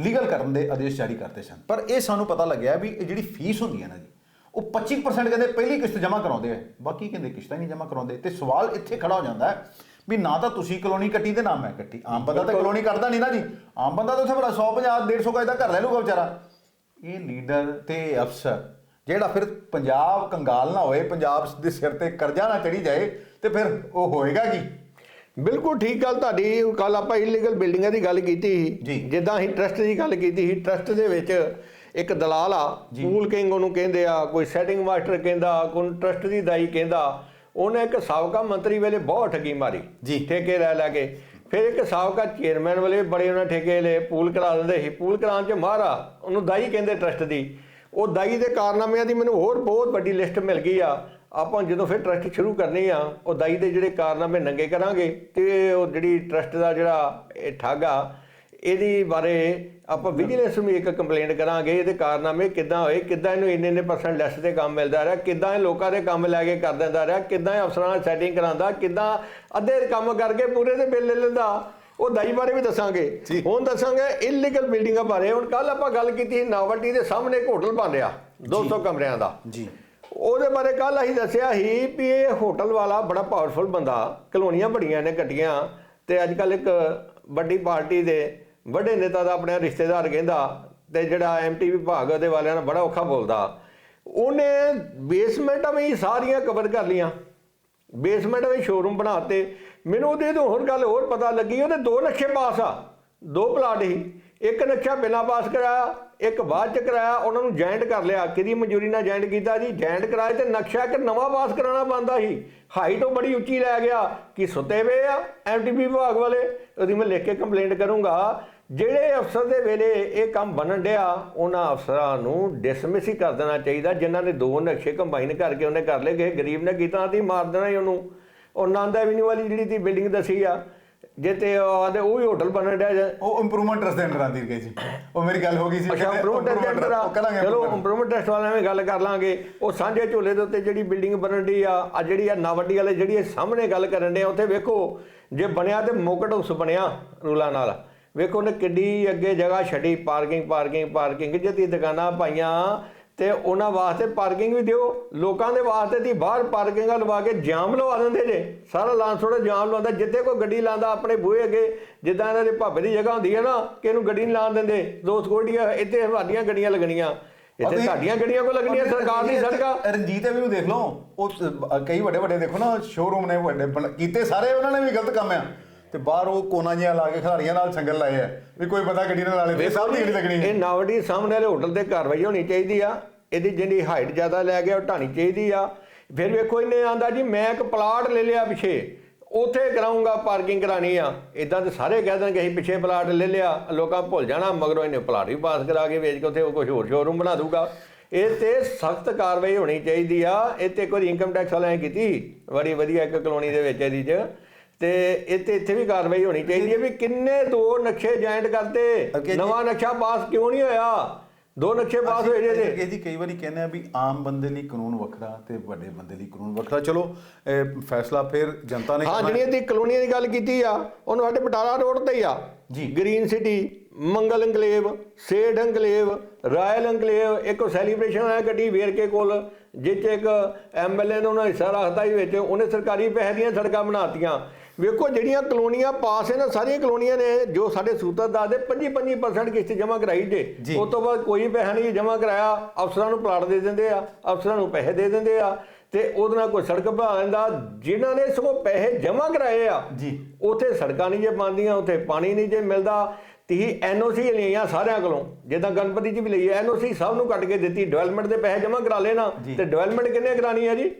ਲੀਗਲ ਕਰਨ ਦੇ ਆਦੇਸ਼ ਜਾਰੀ ਕਰਤੇ ਸਨ। ਪਰ ਇਹ ਸਾਨੂੰ ਪਤਾ ਲੱਗਿਆ ਵੀ ਇਹ ਜਿਹੜੀ ਫੀਸ ਹੁੰਦੀ ਹੈ ਨਾ ਜੀ, ਉਹ 25% ਕਹਿੰਦੇ ਪਹਿਲੀ ਕਿਸ਼ਤ ਜਮ੍ਹਾਂ ਕਰਾਉਂਦੇ ਆ। ਬਾਕੀ ਕਹਿੰਦੇ ਕਿਸ਼ਤਾਂ ਹੀ ਨਹੀਂ ਜਮ੍ਹਾਂ ਕਰਾਉਂਦੇ। ਤੇ ਸਵਾਲ ਇੱਥੇ ਖੜਾ ਹੋ ਜਾਂਦਾ ਹੈ ਵੀ ਨਾ ਤਾਂ ਤੁਸੀਂ ਕਲੋਨੀ ਕੱਟੀ ਤੇ ਨਾ ਮੈਂ ਕੱਟੀ। ਆਮ ਬੰਦਾ ਤਾਂ ਕਲੋਨੀ ਕੱਟਦਾ ਨਹੀਂ ਨਾ ਜੀ। ਆਮ ਬੰਦਾ ਤਾਂ ਉੱਥੇ ਬੜਾ 150 150 ਗਜ ਦਾ ਘਰ ਲੈ ਲੂਗਾ ਵਿਚਾਰਾ। ਇਹ ਲੀਡਰ ਤੇ ਅਫਸਰ ਜਿਹੜਾ ਫਿਰ ਪੰਜਾਬ ਕੰਗਾਲ ਨਾ ਹੋਏ ਪੰਜਾਬ ਦੇ ਸਿਰ ਤੇ ਕਰਜ਼ਾ ਨਾ ਚੜੀ ਜਾਏ ਤੇ ਫਿਰ ਉਹ ਹੋਏਗਾ ਕੀ? ਬਿਲਕੁਲ ਠੀਕ ਗੱਲ ਤੁਹਾਡੀ। ਕੱਲ ਆਪਾਂ ਇਲੀਗਲ ਬਿਲਡਿੰਗਾਂ ਦੀ ਗੱਲ ਕੀਤੀ। ਸੀ। ਜਿੱਦਾਂ ਅਸੀਂ ਟਰਸਟ ਦੀ ਗੱਲ ਕੀਤੀ ਸੀ ਟਰਸਟ ਦੇ ਵਿੱਚ ਇੱਕ ਦਲਾਲ ਆ ਪੂਲ ਕਿੰਗ ਉਹਨੂੰ ਕਹਿੰਦੇ ਆ ਕੋਈ ਸੈਟਿੰਗ ਮਾਸਟਰ ਕਹਿੰਦਾ ਕੋਈ ਟਰਸਟ ਦੀ ਦਾਈ ਕਹਿੰਦਾ। ਉਹਨੇ ਇੱਕ ਸਾਬਕਾ ਮੰਤਰੀ ਵੇਲੇ ਬਹੁਤ ਠੱਗੀ ਮਾਰੀ ਜੀ। ਠੇਕੇ ਲੈ ਲੈ ਕੇ। ਫਿਰ ਇੱਕ ਸਾਬਕਾ ਚੇਅਰਮੈਨ ਵੇਲੇ ਬੜੇ ਉਹਨਾਂ ਠੇਕੇ ਲਏ ਪੂਲ ਕਰਾ ਦਿੰਦੇ ਸੀ। ਪੂਲ ਕਰਾਉਣ ਚ ਮਾਰਾ ਉਹਨੂੰ ਦਾਈ ਕਹਿੰਦੇ ਟਰਸਟ ਦੀ। ਉਹ ਦਾਈ ਦੇ ਕਾਰਨਾਮਿਆਂ ਦੀ ਮੈਨੂੰ ਹੋਰ ਬਹੁਤ ਵੱਡੀ ਲਿਸਟ ਮਿਲ ਗਈ ਆ। ਆਪਾਂ ਜਦੋਂ ਫਿਰ ਟਰਸਟ ਸ਼ੁਰੂ ਕਰਨੀ ਆ ਉਹ ਦਾਈ ਦੇ ਜਿਹੜੇ ਕਾਰਨਾਮੇ ਨੰਗੇ ਕਰਾਂਗੇ ਤੇ ਉਹ ਜਿਹੜੀ ਟਰਸਟ ਦਾ ਜਿਹੜਾ ਇਹ ਠੱਗ ਇਹਦੀ ਬਾਰੇ ਆਪਾਂ ਵਿਜੀਲੈਂਸ ਨੂੰ ਇੱਕ ਕੰਪਲੇਂਟ ਕਰਾਂਗੇ ਇਹਦੇ ਕਾਰਨਾਮੇ ਕਿੱਦਾਂ ਹੋਏ ਕਿੱਦਾਂ ਇਹਨੂੰ ਇੰਨੇ ਇੰਨੇ ਪਰਸੈਂਟ ਲੈਸ ਤੇ ਕੰਮ ਮਿਲਦਾ ਰਿਹਾ ਕਿੱਦਾਂ ਇਹ ਲੋਕਾਂ ਦੇ ਕੰਮ ਲੈ ਕੇ ਕਰ ਦਿੰਦਾ ਰਿਹਾ ਕਿੱਦਾਂ ਇਹ ਅਫਸਰਾਂ ਨਾਲ ਸੈਟਿੰਗ ਕਰਾਉਂਦਾ ਕਿੱਦਾਂ ਅੱਧੇ ਕੰਮ ਕਰਕੇ ਪੂਰੇ ਦੇ ਬਿੱਲ ਲੈ ਲੈਂਦਾ। ਉਹ ਦਾਈ ਬਾਰੇ ਵੀ ਦੱਸਾਂਗੇ। ਹੁਣ ਦੱਸਾਂਗੇ ਇਲੀਗਲ ਬਿਲਡਿੰਗਾਂ ਬਾਰੇ। ਹੁਣ ਕੱਲ ਆਪਾਂ ਗੱਲ ਕੀਤੀ ਨਾਵਲਟੀ ਦੇ ਸਾਹਮਣੇ ਇੱਕ ਹੋਟਲ ਬਣ ਰਿਹਾ 200 ਕਮਰਿਆਂ ਦਾ। ਜੀ। ਉਹਦੇ ਬਾਰੇ ਕੱਲ ਅਸੀਂ ਦੱਸਿਆ ਸੀ ਵੀ ਇਹ ਹੋਟਲ ਵਾਲਾ ਬੜਾ ਪਾਵਰਫੁਲ ਬੰਦਾ ਕਲੋਨੀਆਂ ਬੜੀਆਂ ਨੇ ਕੱਟੀਆਂ ਤੇ ਅੱਜ ਕੱਲ ਇੱਕ ਵੱਡੀ ਪਾਰਟੀ ਦੇ ਵੱਡੇ ਨੇਤਾ ਦਾ ਆਪਣੇ ਰਿਸ਼ਤੇਦਾਰ ਕਹਿੰਦਾ ਤੇ ਜਿਹੜਾ ਐਮਟੀਵੀ ਵਿਭਾਗ ਉਹਦੇ ਵਾਲਿਆਂ ਨਾਲ ਬੜਾ ਔਖਾ ਬੋਲਦਾ। ਉਹਨੇ ਬੇਸਮੈਂਟਾਂ ਵੀ ਸਾਰੀਆਂ ਕਵਰ ਕਰ ਲੀਆਂ ਬੇਸਮੈਂਟ ਵਿੱਚ ਸ਼ੋਰੂਮ ਬਣਾਤੇ। ਮੈਨੂੰ ਉਹਦੇ ਤੋਂ ਹੋਰ ਗੱਲ ਹੋਰ ਪਤਾ ਲੱਗੀ, ਉਹਦੇ ਦੋ ਨਕਸ਼ੇ ਪਾਸ ਆ। ਦੋ ਪਲਾਟ ਹੀ ਇੱਕ ਨਕਸ਼ਾ ਬਿਨਾਂ ਪਾਸ ਕਰਾਇਆ, ਇੱਕ ਬਾਅਦ ਚ ਕਰਾਇਆ, ਉਹਨਾਂ ਨੂੰ ਜੁਆਇੰਟ ਕਰ ਲਿਆ। ਕਿਹਦੀ ਮਨਜ਼ੂਰੀ ਨਾਲ ਜੁਆਇੰਟ ਕੀਤਾ ਜੀ? ਜੁਆਇੰਟ ਕਰਾਇਆ ਤੇ ਨਕਸ਼ਾ ਇੱਕ ਨਵਾਂ ਪਾਸ ਕਰਾਉਣਾ ਬੰਦਾ ਸੀ। ਹਾਈਟ ਉਹ ਬੜੀ ਉੱਚੀ ਲੈ ਗਿਆ। ਕਿ ਸੁੱਤੇ ਵੇ ਆ ਐਮਟੀਪੀ ਵਿਭਾਗ ਵਾਲੇ? ਉਹਦੀ ਮੈਂ ਲਿਖ ਕੇ ਕੰਪਲੇਂਟ ਕਰੂੰਗਾ। ਜਿਹੜੇ ਅਫਸਰ ਦੇ ਵੇਲੇ ਇਹ ਕੰਮ ਬਣਨ ਡਿਆ, ਉਹਨਾਂ ਅਫਸਰਾਂ ਨੂੰ ਡਿਸਮਿਸ ਹੀ ਕਰ ਦੇਣਾ ਚਾਹੀਦਾ। ਜਿਨ੍ਹਾਂ ਨੇ ਦੋ ਨਕਸ਼ੇ ਕੰਬਾਈਨ ਕਰਕੇ ਉਹਨੇ ਕਰ ਲਏ। ਗਏ ਗਰੀਬ ਨੇ ਕੀਤਾ ਤੇ ਮਾਰ ਦੇਣਾ ਹੀ ਉਹਨੂੰ। ਉਹ ਨੰਦ ਐਵਨਿਊ ਵਾਲੀ ਜਿਹੜੀ ਦੀ ਬਿਲਡਿੰਗ ਦੱਸੀ ਆ ਜੇ ਤੇ ਉਹ ਆਂਹਦੇ ਉਹ ਵੀ ਹੋਟਲ ਬਣਨ ਡਿਆ ਜਾਂ- ਉਹ ਇੰਪਰੂਵਮੈਂਟ ਟਰਸਟ ਦੇ ਅੰਡਰ ਆਂਦੀ ਗਈ ਸੀ। ਉਹ ਮੇਰੀ ਗੱਲ ਹੋ ਗਈ ਸੀ ਅੱਛਾ ਇੰਪਰੂਵਮੈਂਟ ਟੈਸਟ ਉਹ ਕਰਾਂਗੇ ਚਲੋ। ਇੰਪਰੂਵਮੈਂਟ ਟੈਸਟ ਵਾਲਿਆਂ ਨਾਲ ਗੱਲ ਕਰ ਲਾਂਗੇ। ਉਹ ਸਾਂਝੇ ਝੋਲੇ ਦੇ ਉੱਤੇ ਜਿਹੜੀ ਬਿਲਡਿੰਗ ਬਣਨ ਦੀ ਆ ਆ ਜਿਹੜੀ ਆ ਨਾਵੱਡੀ ਵਾਲੇ ਜਿਹੜੀ ਇਹ ਸਾਹਮਣੇ ਗੱਲ ਕਰਨ ਦੇ ਉੱਥੇ ਵੇਖੋ ਜੇ ਬਣਿਆ ਤੇ ਮੋਕਟ ਹਾਊਸ ਬਣਿਆ ਰੂਲਾਂ ਨਾਲ। ਵੇਖੋ ਨੇ ਕਿੱਡੀ ਅੱਗੇ ਜਗ੍ਹਾ ਛੱਡੀ ਪਾਰਕਿੰਗ ਪਾਰਕਿੰਗ ਪਾਰਕਿੰਗ ਜੇ ਤੀ ਦੁਕਾਨਾਂ ਪਾਈਆਂ ਤੇ ਉਹਨਾਂ ਵਾਸਤੇ ਪਾਰਕਿੰਗ ਵੀ ਦਿਓ। ਲੋਕਾਂ ਦੇ ਵਾਸਤੇ ਦੀ ਬਾਹਰ ਪਾਰਕਿੰਗਾਂ ਲਵਾ ਕੇ ਜਾਮ ਲਵਾ ਦਿੰਦੇ ਜੇ। ਸਾਰਾ ਲਾਂਸੋੜਾ ਜਾਮ ਲਵਾਉਂਦਾ ਜਿੱਥੇ ਕੋਈ ਗੱਡੀ ਲਾਉਂਦਾ ਆਪਣੇ ਬੂਹੇ ਅੱਗੇ ਜਿੱਦਾਂ ਇਹਨਾਂ ਦੇ ਭਾਬੇ ਦੀ ਜਗ੍ਹਾ ਹੁੰਦੀ ਹੈ ਨਾ ਕਿ ਇਹਨੂੰ ਗੱਡੀ ਨਹੀਂ ਲਾਉਣ ਦਿੰਦੇ। ਦੋ ਸਕੋਟੀਆਂ ਇੱਥੇ ਸਾਡੀਆਂ ਗੱਡੀਆਂ ਲੱਗਣੀਆਂ। ਇੱਥੇ ਸਾਡੀਆਂ ਗੱਡੀਆਂ ਕੋ ਲੱਗਣੀਆਂ ਸਰਕਾਰ ਦੀ ਸੜਕਾਂ। ਰਣਜੀਤ ਵੀ ਦੇਖ ਲਓ। ਉਹ ਕਈ ਵੱਡੇ ਵੱਡੇ ਦੇਖੋ ਨਾ ਸ਼ੋਰੂਮ ਨੇ ਵੱਡੇ ਕੀਤੇ ਸਾਰੇ ਉਹਨਾਂ ਨੇ ਵੀ ਗਲਤ ਕੰਮ ਆ। ਤੇ ਬਾਹਰ ਉਹ ਕੋਨਾ ਜਿਹੀਆਂ ਲਾ ਕੇ ਖਿਡਾਰੀਆਂ ਨਾਲ ਸੰਗਲ ਲਾਏ ਆ। ਵੀ ਕੋਈ ਬੰਦਾ ਗੱਡੀ ਨਾਲ ਲਾ ਲੇ ਤੇ ਸਭ ਦੀ ਗੱਡੀ ਲੱਗਣੀ ਇਹ ਹੈ ਨਾਵੜੀ ਸਾਹਮਣੇ ਵਾਲੇ ਹੋਟਲ ਤੇ ਕਾਰਵਾਈ ਹੋਣੀ ਚਾਹੀਦੀ ਆ। ਇਹਦੀ ਜਿਹੜੀ ਹਾਈਟ ਜ਼ਿਆਦਾ ਲੈ ਗਿਆ ਉਹ ਢਾਣੀ ਚਾਹੀਦੀ ਆ। ਫਿਰ ਵੇਖੋ ਇਹਨੇ ਆਂਦਾ ਜੀ ਮੈਂ ਇੱਕ ਪਲਾਟ ਲੈ ਲਿਆ ਪਿਛੇ। ਉਥੇ ਕਰਾਉਂਗਾ ਪਾਰਕਿੰਗ ਕਰਾਣੀ ਆ। ਇਦਾਂ ਤੇ ਸਾਰੇ ਕਹਿ ਦੇਣਗੇ ਅਸੀਂ ਪਿਛੇ ਪਲਾਟ ਲੈ ਲਿਆ। ਲੋਕਾਂ ਭੁੱਲ ਜਾਣਾ ਮਗਰੋਂ ਇਹਨੇ ਪਲਾਟ ਵੀ ਪਾਸ ਕਰਾ ਕੇ ਵੇਚ ਕੇ ਉਥੇ ਕੁਝ ਹੋਰ ਸ਼ੋਰੂਮ ਬਣਾ ਦੂਗਾ ਇਹ ਤੇ ਸਖਤ ਕਾਰਵਾਈ ਹੋਣੀ ਚਾਹੀਦੀ ਆ। ਇਹ ਤੇ ਕੋਈ ਇਨਕਮ ਟੈਕਸ ਵਾਲਿਆਂ ਕੀਤੀ। ਬੜੀ ਵਧੀਆ ਇੱਕ ਕਲੋਨੀ ਦੇ ਵਿੱਚ ਇਹਦੀ ਚ। ਤੇ ਇੱਥੇ ਇੱਥੇ ਵੀ ਕਾਰਵਾਈ ਹੋਣੀ ਚਾਹੀਦੀ ਹੈ ਵੀ ਕਿੰਨੇ ਦੋ ਨਕਸ਼ੇ ਜੁਆਇੰਟ ਅੱਗੇ ਕਰਤੇ ਨਵਾਂ ਨਕਸ਼ਾ ਪਾਸ ਕਿਉਂ ਨਹੀਂ ਹੋਇਆ? ਦੋ ਨਕਸ਼ੇ ਪਾਸ ਹੋਏ ਜੇ ਇਹ ਜੀ ਕਈ ਵਾਰੀ ਕਹਿੰਦੇ ਆ ਵੀ ਆਮ ਬੰਦੇ ਲਈ ਕਾਨੂੰਨ ਵੱਖਰਾ ਤੇ ਵੱਡੇ ਬੰਦੇ ਲਈ ਕਾਨੂੰਨ ਵੱਖਰਾ। ਚਲੋ ਇਹ ਫੈਸਲਾ ਫਿਰ ਜਨਤਾ ਨੇ ਹਾਂ। ਜਿਹੜੀਆਂ ਦੀ ਕਲੋਨੀਆਂ ਦੀ ਗੱਲ ਕੀਤੀ ਆ ਉਹਨੂੰ ਸਾਡੇ ਬਟਾਲਾ ਰੋਡ ਤੇ ਹੀ ਆ। ਜੀ। Green city Mangal enclave Seth enclave royal enclave ਇੱਕ ਸੈਲੀਬ੍ਰੇਸ਼ਨ ਹੋਇਆ ਗੱਡੀ ਵੇਰਕੇ ਕੋਲ ਜਿੱਚ ਇੱਕ ਐਮਐਲਏ ਨੇ ਉਹਨਾਂ ਹਿੱਸਾ ਰੱਖਦਾ ਹੀ ਵਿੱਚ। ਉਹਨੇ ਸਰਕਾਰੀ ਪੈਸੇ ਦੀਆਂ ਸੜਕਾਂ ਬਣਾਤੀਆਂ। ਵੇਖੋ ਜਿਹੜੀਆਂ ਕਲੋਨੀਆਂ ਪਾਸ ਹੈ ਨਾ ਸਾਰੀਆਂ ਕਲੋਨੀਆਂ ਨੇ ਜੋ ਸਾਡੇ ਸੂਤਰਦਾਰ ਦੇ 25 25% ਕਿਸ਼ਤ ਜਮ੍ਹਾਂ ਕਰਾਈ ਜੀ। ਉਸ ਤੋਂ ਬਾਅਦ ਕੋਈ ਪੈਸਾ ਨਹੀਂ ਜਮ੍ਹਾਂ ਕਰਾਇਆ ਅਫਸਰਾਂ ਨੂੰ ਪਲਾਟ ਦੇ ਦਿੰਦੇ ਆ ਅਫਸਰਾਂ ਨੂੰ ਪੈਸੇ ਦੇ ਦਿੰਦੇ ਆ ਤੇ ਉਹਦੇ ਨਾਲ ਕੋਈ ਸੜਕ ਬਣਾ ਲੈਂਦਾ ਜਿਨ੍ਹਾਂ ਨੇ ਸਗੋਂ ਪੈਸੇ ਜਮ੍ਹਾਂ ਕਰਾਏ ਆ ਜੀ। ਉਥੇ ਸੜਕਾਂ ਨਹੀਂ ਜੇ ਬਣਦੀਆਂ ਉਥੇ ਪਾਣੀ ਨਹੀਂ ਜੇ ਮਿਲਦਾ ਤੀ ਐਨਓਸੀ ਲਈਆਂ ਸਾਰਿਆਂ ਕੋਲੋਂ ਜਿੱਦਾਂ ਗਣਪਤੀ ਜੀ ਵੀ ਲਈ ਐਨਓਸੀ ਸਭ ਨੂੰ ਕੱਟ ਕੇ ਦਿੱਤੀ ਡਿਵੈਲਪਮੈਂਟ ਦੇ ਪੈਸੇ ਜਮ੍ਹਾਂ ਕਰਾ ਲੈਣਾ। ਤੇ ਡਿਵੈਲਪਮੈਂਟ ਕਿੰਨੇ ਕਰਾਣੀ ਹੈ ਜੀ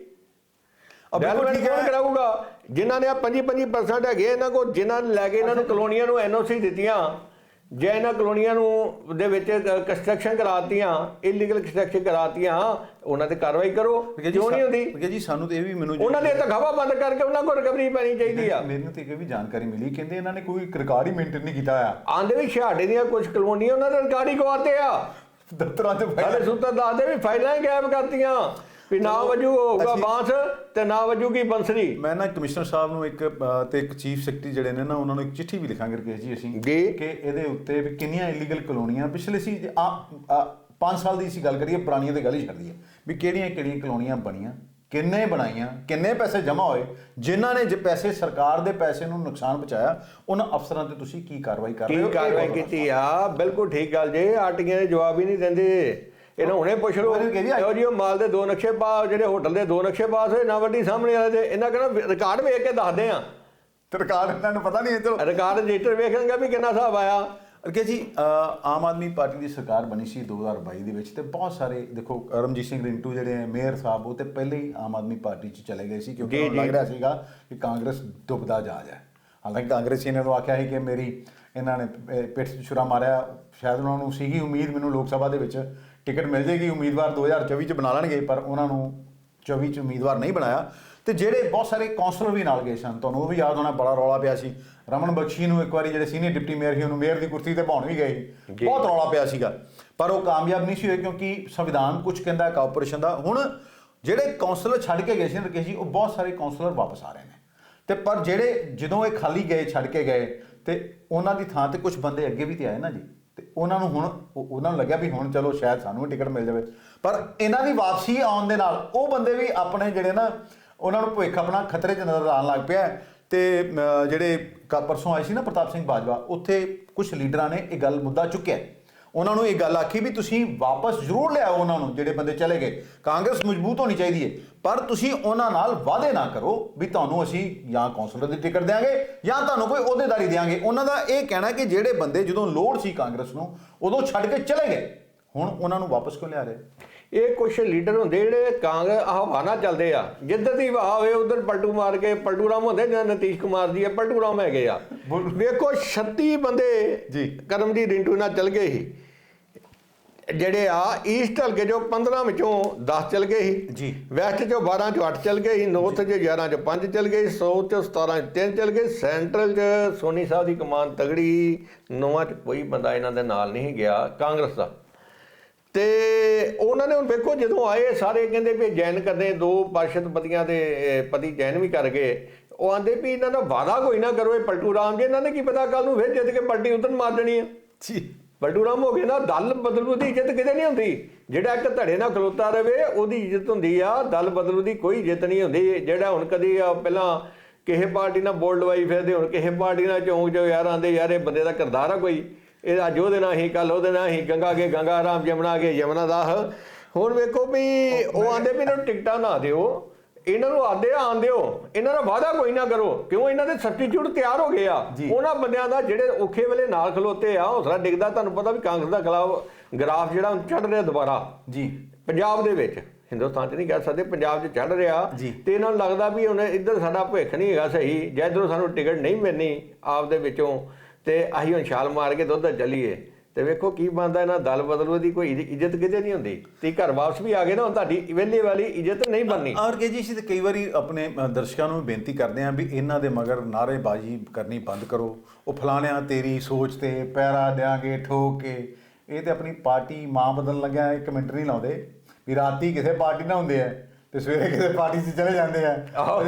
ਅਬ ਬਿਲਕੁਲ ਠੀਕ ਹੈ? ਕਰਾਊਗਾ? ਜਿਨ੍ਹਾਂ ਨੇ 25-25% ਹੈਗੇ ਇਹਨਾਂ ਕੋਲ ਜਿਨ੍ਹਾਂ ਨੇ ਲੈ ਕੇ ਇਹਨਾਂ ਨੂੰ ਕਲੋਨੀਆਂ ਨੂੰ ਐਨਓਸੀ ਦਿੱਤੀਆਂ ਜੇ ਇਹਨਾਂ ਕਲੋਨੀਆਂ ਨੂੰ ਦੇ ਵਿੱਚ ਕੰਸਟਰਕਸ਼ਨ ਕਰਾਤੀਆਂ ਇਲੀਗਲ ਕੰਸਟਰਕਸ਼ਨ ਕਰਾਤੀਆਂ ਉਹਨਾਂ ਤੇ ਕਾਰਵਾਈ ਕਰੋ। ਕਿਉਂ ਨਹੀਂ ਹੁੰਦੀ? ਕਿ ਜੀ ਸਾਨੂੰ ਤੇ ਇਹ ਵੀ ਮੈਨੂੰ ਉਹਨਾਂ ਦੇ ਤਖਾਵਾ ਬੰਦ ਕਰਕੇ ਉਹਨਾਂ ਕੋਲ ਰਿਕਵਰੀ ਪੈਣੀ ਚਾਹੀਦੀ ਆ। ਮੈਨੂੰ ਤੇ ਇਹ ਵੀ ਜਾਣਕਾਰੀ ਮਿਲੀ ਕਹਿੰਦੇ ਇਹਨਾਂ ਨੇ ਕੋਈ ਰਿਕਾਰਡ ਹੀ ਮੇਨਟੇਨ ਨਹੀਂ ਕੀਤਾ ਹੋਇਆ। ਆਂਦੇ ਵੀ ਛਾੜੇ ਦੀਆਂ ਕੁਝ ਕਲੋਨੀਆਂ ਉਹਨਾਂ ਦੇ ਰਿਕਾਰਡ ਹੀ ਗਵਾਤੇ ਆ। ਦਫ਼ਤਰਾਂ ਬੈਠੇ- ਸਾਡੇ ਸੂਤਰ ਦੱਸਦੇ ਵੀ ਫਾਈਲਾਂ ਗਾਇਬ ਕਰਤੀਆਂ। ਵੀ ਨਾ ਵਜੂ ਹੋਊਗਾ ਅਸੀਂ- ਬਾਂਸ ਤੇ ਨਾ ਵਜੂਗੀ ਬੰਸਰੀ। ਮੈਂ ਨਾ ਕਮਿਸ਼ਨਰ ਸਾਹਿਬ ਨੂੰ ਇੱਕ ਅ, ਤੇ ਇੱਕ ਚੀਫ ਸੈਕਟਰੀ ਜਿਹੜੇ ਨੇ ਨਾ ਉਹਨਾਂ ਨੂੰ ਇੱਕ ਚਿੱਠੀ ਵੀ ਲਿਖਾਂਗੇ ਰਕੇਸ਼ ਜੀ ਅਸੀਂ ਜੀ। ਕਿ ਇਹਦੇ ਉੱਤੇ ਵੀ ਕਿੰਨੀਆਂ ਇਲੀਗਲ ਕਲੋਨੀਆਂ ਪਿਛਲੇ ਸੀ 5 ਸਾਲ ਦੀ ਸੀ ਗੱਲ ਕਰੀਏ ਪੁਰਾਣੀਆਂ ਤੇ ਗੱਲ ਹੀ ਛੱਡ ਦਈਏ ਵੀ ਕਿਹੜੀਆਂ ਕਿਹੜੀਆਂ ਕਲੋਨੀਆਂ ਬਣੀਆਂ ਕਿੰਨੇ ਬਣਾਈਆਂ ਕਿੰਨੇ ਪੈਸੇ ਜਮ੍ਹਾਂ ਹੋਏ ਜਿਨ੍ਹਾਂ ਨੇ ਜੇ ਪੈਸੇ ਸਰਕਾਰ ਦੇ ਪੈਸੇ ਨੂੰ ਨੁਕਸਾਨ ਪਹੁੰਚਾਇਆ ਉਹਨਾਂ ਅਫਸਰਾਂ ਤੇ ਤੁਸੀਂ ਕੀ ਕਾਰਵਾਈ ਕਰ ਰਹੇ ਹੋ? ਕੀ ਇਹ ਕਾਰਵਾਈ ਬਹੁਤ ਕੀਤੀ ਆ? ਬਿਲਕੁਲ ਠੀਕ ਗੱਲ ਜੇ ਆਰਟੀਆਂ ਦੇ ਜਵਾਬ ਹੀ ਨਹੀਂ ਦਿੰਦੇ। ਇਹਨਾਂ ਹੁਣੇ ਪੁੱਛ ਲਓ। ਇਹੋ ਜਿਹੇ ਮਾਲ ਦੇ ਦੋ ਨਕਸ਼ੇ ਪਾ ਜਿਹੜੇ ਹੋਟਲ ਦੇ ਦੋ ਨਕਸ਼ੇ ਪਾਸ ਹੋਏ ਨਾ ਵੱਡੀ ਸਾਹਮਣੇ ਵਾਲੇ ਦੇ। ਇਹਨਾਂ ਕਹਿੰਦਾ ਰਿਕਾਰਡ ਵੇਖ ਕੇ ਦੱਸਦੇ ਆ। ਤੇ ਰਿਕਾਰਡ ਇਹਨਾਂ ਨੂੰ ਪਤਾ ਨਹੀਂ ਚਲੋ ਰਿਕਾਰਡ ਰਜਿਸਟਰ ਵੇਖਣਗੇ ਵੀ ਕਿੰਨਾ ਹਿਸਾਬ ਆਇਆ। ਅਰਕੇ ਜੀ ਆਮ ਆਦਮੀ ਪਾਰਟੀ ਦੀ ਸਰਕਾਰ ਬਣੀ ਸੀ 2022 ਦੇ ਵਿੱਚ ਤੇ ਬਹੁਤ ਸਾਰੇ ਦੇਖੋ ਰਮਜੀਤ ਸਿੰਘ ਰਿੰਟੂ ਜਿਹੜੇ ਹੈ ਮੇਅਰ ਸਾਹਿਬ ਉਹ ਤੇ ਪਹਿਲੇ ਹੀ ਆਮ ਆਦਮੀ ਪਾਰਟੀ 'ਚ ਚਲੇ ਗਏ ਸੀ ਕਿਉਂਕਿ ਉਹਨਾਂ ਲੱਗ। ਰਿਹਾ ਸੀਗਾ ਕਿ ਕਾਂਗਰਸ ਡੁੱਬਦਾ ਜਾ ਰਿਹਾ ਹਾਲਾਂਕਿ ਕਾਂਗਰਸੀ ਨੇ ਤਾਂ ਆਖਿਆ ਸੀ ਕਿ ਮੇਰੀ ਇਹਨਾਂ ਨੇ ਪਿੱਠ 'ਚ ਛੁਰਾ ਮਾਰਿਆ। ਸ਼ਾਇਦ ਉਹਨਾਂ ਨੂੰ ਸੀਗੀ ਉਮੀਦ ਮੈਨੂੰ ਲੋਕ ਸਭਾ ਦੇ ਵਿੱਚ ਟਿਕਟ ਮਿਲ ਜੇਗੀ ਉਮੀਦਵਾਰ 2024 'ਚ ਬਣਾ ਲੈਣਗੇ ਪਰ ਉਹਨਾਂ ਨੂੰ 24 ਚ ਉਮੀਦਵਾਰ ਨਹੀਂ ਬਣਾਇਆ। ਤੇ ਜਿਹੜੇ ਬਹੁਤ ਸਾਰੇ ਕੌਂਸਲਰ ਵੀ ਨਾਲ ਗਏ ਸਨ ਤੁਹਾਨੂੰ ਉਹ ਵੀ ਯਾਦ ਹੋਣਾ ਬੜਾ ਰੌਲਾ ਪਿਆ ਸੀ। ਰਮਨ ਬਖਸ਼ੀ ਨੂੰ ਇੱਕ ਵਾਰੀ ਜਿਹੜੇ ਸੀਨੀਅਰ ਡਿਪਟੀ ਮੇਅਰ ਸੀ ਉਹਨੂੰ ਮੇਅਰ ਦੀ ਕੁਰਸੀ ਤੇ ਪਾਉਣ ਵੀ ਗਏ। ਬਹੁਤ ਰੌਲਾ ਪਿਆ ਸੀਗਾ। ਪਰ ਉਹ ਕਾਮਯਾਬ ਨਹੀਂ ਸੀ ਹੋਏ ਕਿਉਂਕਿ ਸੰਵਿਧਾਨ ਕੁਝ ਕਹਿੰਦਾ ਹੈ ਕਾਰਪੋਰੇਸ਼ਨ ਦਾ। ਹੁਣ ਜਿਹੜੇ ਕੌਂਸਲਰ ਛੱਡ ਕੇ ਗਏ ਸੀ ਰਕੇਸ਼ ਜੀ ਉਹ ਬਹੁਤ ਸਾਰੇ ਕੌਂਸਲਰ ਵਾਪਸ ਆ ਰਹੇ ਨੇ। ਤੇ ਪਰ ਜਿਹੜੇ ਜਦੋਂ ਇਹ ਖਾਲੀ ਗਏ ਛੱਡ ਕੇ ਗਏ ਤੇ ਉਹਨਾਂ ਦੀ ਥਾਂ ਤੇ ਕੁਝ ਬੰਦੇ ਅੱਗੇ ਵੀ ਤੇ ਆਏ ਨਾ ਜੀ। ਤੇ ਉਹਨਾਂ ਨੂੰ ਹੁਣ ਉਹ- ਉਹਨਾਂ ਨੂੰ ਲੱਗਿਆ ਵੀ ਹੁਣ ਚਲੋ ਸ਼ਾਇਦ ਸਾਨੂੰ ਵੀ ਟਿਕਟ ਮਿਲ ਜਾਵੇ ਪਰ ਇਹਨਾਂ ਦੀ ਵਾਪਸੀ ਆਉਣ ਦੇ ਨਾਲ ਉਹ ਬੰਦੇ ਵੀ ਆਪਣੇ ਜਿਹੜੇ ਨਾ ਉਹਨਾਂ ਨੂੰ ਭਵਿੱਖ ਆਪਣਾ ਖਤਰੇ 'ਚ ਨਜ਼ਰ ਆਉਣ ਲੱਗ ਪਿਆ ਹੈ। ਤੇ ਅਮ, ਜਿਹੜੇ ਕ- ਪਰਸੋਂ ਆਏ ਸੀ ਨਾ ਪ੍ਰਤਾਪ ਸਿੰਘ ਬਾਜਵਾ ਉੱਥੇ ਕੁਝ ਲੀਡਰਾਂ ਨੇ ਇਹ ਗੱਲ ਮੁੱਦਾ ਚੁੱਕਿਆ ਉਹਨਾਂ ਨੂੰ ਇਹ ਗੱਲ ਆਖੀ ਵੀ ਤੁਸੀਂ ਵਾਪਸ ਜ਼ਰੂਰ ਲਿਆਓ ਉਹਨਾਂ ਨੂੰ, ਜਿਹੜੇ ਬੰਦੇ ਚਲੇ ਗਏ। ਕਾਂਗਰਸ ਮਜ਼ਬੂਤ ਹੋਣੀ ਚਾਹੀਦੀ ਹੈ। ਪਰ ਤੁਸੀਂ ਉਹਨਾਂ ਨਾਲ ਵਾਅਦੇ ਨਾ ਕਰੋ ਵੀ ਤੁਹਾਨੂੰ ਅਸੀਂ ਜਾਂ ਕੌਂਸਲਰ ਦੀ ਟਿਕਟ ਦੇਵਾਂਗੇ ਜਾਂ ਤੁਹਾਨੂੰ ਕੋਈ ਅਹੁਦੇਦਾਰੀ ਦੇਵਾਂਗੇ ਉਹਨਾਂ ਦਾ ਇਹ ਕਹਿਣਾ ਕਿ ਜਿਹੜੇ ਬੰਦੇ ਜਦੋਂ ਲੋੜ ਸੀ ਕਾਂਗਰਸ ਨੂੰ, ਉਦੋਂ ਛੱਡ ਕੇ ਚਲੇ ਗਏ। ਹੁਣ ਉਹਨਾਂ ਨੂੰ ਵਾਪਸ ਕਿਉਂ ਲਿਆ ਰਹੇ? ਇਹ ਕੁਝ ਲੀਡਰ ਹੁੰਦੇ ਜਿਹੜੇ ਕਾਂਗਰਸ ਹਵਾ ਨਾਲ ਚੱਲਦੇ ਆ। ਜਿੱਧਰ ਦੀ ਹਵਾ ਹੋਵੇ ਉਧਰ ਪਲਟੂ ਮਾਰ ਕੇ ਪਲਟੂ ਰਾਮ ਹੁੰਦੇ ਜਾਂ ਨਤੀਸ਼ ਕੁਮਾਰ ਦੀ ਆ ਪਲਟੂ ਰਾਮ ਹੈਗੇ ਆ। ਵੇਖੋ 36 ਬੰਦੇ ਜੀ। ਕਰਮਜੀਤ ਰਿੰਟੂ ਨਾਲ ਚੱਲ ਗਏ ਸੀ। ਜਿਹੜੇ ਆ ਈਸਟ ਹਲਕੇ ਚੋਂ 15 ਵਿੱਚੋਂ 10 ਚੱਲ ਗਏ ਸੀ। ਜੀ। ਵੈਸਟ ਚੋਂ 12 ਚੋਂ 8 ਚੱਲ ਗਏ ਸੀ। ਨਾਰਥ ਚ 11 ਚੋਂ 5 ਚੱਲ ਗਏ ਸਾਊਥ ਚ 17 ਚ 3 ਚੱਲ ਗਏ ਸੈਂਟਰਲ ਚ ਸੋਨੀ ਸਾਹਿਬ ਦੀ ਕਮਾਨ ਤਗੜੀ ਨੌਵਾਂ ਚ ਕੋਈ ਬੰਦਾ ਇਹਨਾਂ ਦੇ ਨਾਲ ਨਹੀਂ ਗਿਆ ਕਾਂਗਰਸ ਦਾ। ਤੇ ਉਹਨਾਂ ਨੇ ਹੁਣ ਵੇਖੋ ਜਦੋਂ ਆਏ ਸਾਰੇ ਕਹਿੰਦੇ ਵੀ ਜੈਨ ਕਰਦੇ ਦੋ ਪਾਰਸ਼ਦਪਤੀਆਂ ਦੇ ਪਤੀ ਜੈਨ ਵੀ ਕਰ ਗਏ। ਉਹ ਆਂਦੇ ਵੀ ਇਹਨਾਂ ਦਾ ਵਾਦਾ ਕੋਈ ਨਾ ਕਰੋ ਇਹ ਪਲਟੂ ਰਾਮ ਜੀ ਇਹਨਾਂ ਨੇ ਕੀ ਪਤਾ ਕੱਲ ਨੂੰ ਫਿਰ ਜਿੱਤ ਕੇ ਪਲਟੀ ਉਧਰ ਮਾਰ ਦੇਣੀ ਹੈ ਜੀ। ਪਲਟੂ ਰਾਮ ਹੋ ਗਏ ਨਾ ਦਲ ਬਦਲੂ ਦੀ ਇੱਜ਼ਤ ਕਿਤੇ ਨਹੀਂ ਹੁੰਦੀ। ਜਿਹੜਾ ਇੱਕ ਧੜੇ ਨਾਲ ਖਲੋਤਾ ਰਵੇ ਉਹਦੀ ਇੱਜ਼ਤ ਹੁੰਦੀ ਆ। ਦਲ ਬਦਲੂ ਦੀ ਕੋਈ ਇੱਜ਼ਤ ਨਹੀਂ ਹੁੰਦੀ। ਜਿਹੜਾ ਹੁਣ ਕਦੀ ਪਹਿਲਾਂ ਕਿਸੇ ਪਾਰਟੀ ਨਾਲ ਬੋਲ ਲਵਾਈ ਫਿਰਦੇ ਹੁਣ ਕਿਸੇ ਪਾਰਟੀ ਨਾਲ ਚੌਂਕ ਜੋ ਯਾਰ ਆਂਦੇ ਯਾਰ ਇਹ ਬੰਦੇ ਦਾ ਕਿਰਦਾਰ ਆ ਕੋਈ। ਇਹ ਅੱਜ ਉਹਦੇ ਨਾਲ ਹੀ ਕੱਲ ਉਹਦੇ ਨਾਲ ਹੀ ਗੰਗਾ ਕੇ ਗੰਗਾ ਰਾਮ ਯਮਨਾ ਕੇ ਯਮਨਾ ਦਾਹ ਹੁਣ ਵੇਖੋ ਵੀ ਉਹ ਆਂਦੇ ਵੀ ਇਹਨਾਂ ਨੂੰ ਟਿਕਟਾਂ ਨਾ ਦਿਓ। ਇਹਨਾਂ ਨੂੰ ਆਂਦੇ ਆਣ ਦਿਓ ਇਹਨਾਂ ਦਾ ਵਾਅਦਾ ਕੋਈ ਨਾ ਕਰੋ। ਕਿਉਂ? ਇਹਨਾਂ ਦੇ ਸਬਸਟੀਟਿਊਟ ਤਿਆਰ ਹੋ ਗਏ ਆ। ਜੀ। ਉਹਨਾਂ ਬੰਦਿਆਂ ਦਾ ਜਿਹੜੇ ਔਖੇ ਵੇਲੇ ਨਾਲ ਖਲੋਤੇ ਆ ਹੌਸਲਾ ਡਿੱਗਦਾ। ਤੁਹਾਨੂੰ ਪਤਾ ਵੀ ਕਾਂਗਰਸ ਦਾ ਖਿਲਾਫ ਗ੍ਰਾਫ ਜਿਹੜਾ ਚੜ ਰਿਹਾ ਦੁਬਾਰਾ। ਜੀ। ਪੰਜਾਬ ਦੇ ਵਿੱਚ। ਹਿੰਦੁਸਤਾਨ 'ਚ ਨਹੀਂ ਕਹਿ ਸਕਦੇ ਪੰਜਾਬ 'ਚ ਚੜ ਰਿਹਾ। ਜੀ। ਤੇ ਇਹਨਾਂ ਨੂੰ ਲੱਗਦਾ ਵੀ ਹੁਣ ਇੱਧਰ ਸਾਡਾ ਭਵਿੱਖ ਨਹੀਂ ਹੈਗਾ ਸਹੀ। ਜਾਂ ਇੱਧਰੋਂ ਸਾਨੂੰ ਟਿਕਟ ਨਹੀਂ ਮਿਲਣੀ ਆਪ ਦੇ ਵਿੱਚੋਂ। ਤੇ ਅਸੀਂ ਹੁਣ ਛਾਲ ਮਾਰ ਕੇ ਦੁੱਧ ਚੱਲੀਏ ਤੇ ਵੇਖੋ ਕੀ ਬਣਦਾ ਇਹਨਾਂ ਦਲ ਬਦਲੂ ਦੀ ਕੋਈ ਇੱਜ਼- ਇੱਜ਼ਤ ਕਿਤੇ ਨਹੀਂ ਹੁੰਦੀ। ਤੇ ਘਰ ਵਾਪਸ ਵੀ ਆ ਗਏ ਨਾ, ਹੁਣ ਤੁਹਾਡੀ ਵੇਲੇ ਵਾਲੀ ਇੱਜ਼ਤ ਨਹੀਂ ਬਣਨੀ। ਔਰ ਕੇ ਜੀ, ਅਸੀਂ ਤੇ ਕਈ ਵਾਰੀ ਆਪਣੇ ਦਰਸ਼ਕਾਂ ਨੂੰ ਵੀ ਬੇਨਤੀ ਕਰਦੇ ਹਾਂ ਵੀ ਇਹਨਾਂ ਦੇ ਮਗਰ ਨਾਅਰੇਬਾਜ਼ੀ ਕਰਨੀ ਬੰਦ ਕਰੋ। ਉਹ ਫਲਾਣਿਆਂ ਤੇਰੀ ਸੋਚ ਤੇ ਪੈਰਾ ਦਿਆਂਗੇ ਠੋਕ ਕੇ, ਇਹ ਤੇ ਆਪਣੀ ਪਾਰਟੀ ਮਾਂ ਬਦਲਣ ਲੱਗਿਆ, ਇੱਕ ਮਿੰਟ ਨਹੀਂ ਲਾਉਂਦੇ। ਵੀ ਰਾਤੀ ਕਿਸੇ ਪਾਰਟੀ ਨਾਲ ਹੁੰਦੇ ਆ। ਤੇ ਸਵੇਰੇ ਕਿਸੇ ਪਾਰਟੀ 'ਚ ਚਲੇ ਜਾਂਦੇ ਆ। ਆਹੋ।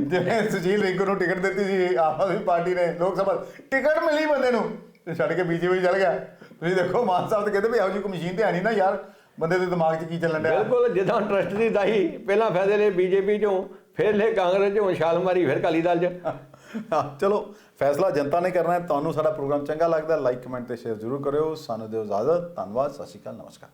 ਜਿਵੇਂ ਸੁਜੀਲ ਰਿੰਕੂ ਨੂੰ ਟਿਕਟ ਦਿੱਤੀ ਸੀ ਆਪ ਆਦਮੀ ਪਾਰਟੀ ਨੇ ਲੋਕ ਸਭਾ ਟਿਕਟ ਮਿਲੀ ਬੰਦੇ ਨੂੰ। ਤੇ ਛੱਡ ਕੇ ਬੀਜੇਪੀ ਚਲ ਗਿਆ। ਤੁਸੀਂ ਦੇਖੋ ਮਾਨ ਸਾਹਿਬ ਤੇ ਕਹਿੰਦੇ ਵੀ ਇਹੋ ਜਿਹੀ ਕੋਈ ਮਸ਼ੀਨ ਤੇ ਹੈ ਨਹੀਂ ਨਾ ਯਾਰ। ਬੰਦੇ ਦੇ ਦਿਮਾਗ 'ਚ ਕੀ ਚੱਲਣ ਡਿਆ? ਬਿਲਕੁਲ ਜਿੱਦਾਂ ਟਰਸਟ ਦੀ ਦਾਈ ਪਹਿਲਾਂ ਫਾਇਦੇ ਲਈ ਬੀਜੇਪੀ ਚੋਂ ਫਿਰ ਲੈ ਕਾਂਗਰਸ ਚੋਂ ਛਾਲ ਮਾਰੀ ਫਿਰ ਅਕਾਲੀ ਦਲ 'ਚ। ਹਾਂ, ਚਲੋ ਫੈਸਲਾ ਜਨਤਾ ਨੇ ਕਰਨਾ ਹੈ। ਤੁਹਾਨੂੰ ਸਾਡਾ ਪ੍ਰੋਗਰਾਮ ਚੰਗਾ ਲੱਗਦਾ ਲਾਈਕ ਕਮੈਂਟ ਤੇ ਸ਼ੇਅਰ ਜ਼ਰੂਰ ਕਰਿਓ। ਸਾਨੂੰ ਦਿਓ ਇਜਾਜ਼ਤ। ਧੰਨਵਾਦ। ਸਤਿ ਸ਼੍ਰੀ ਅਕਾਲ। ਨਮਸਕਾਰ।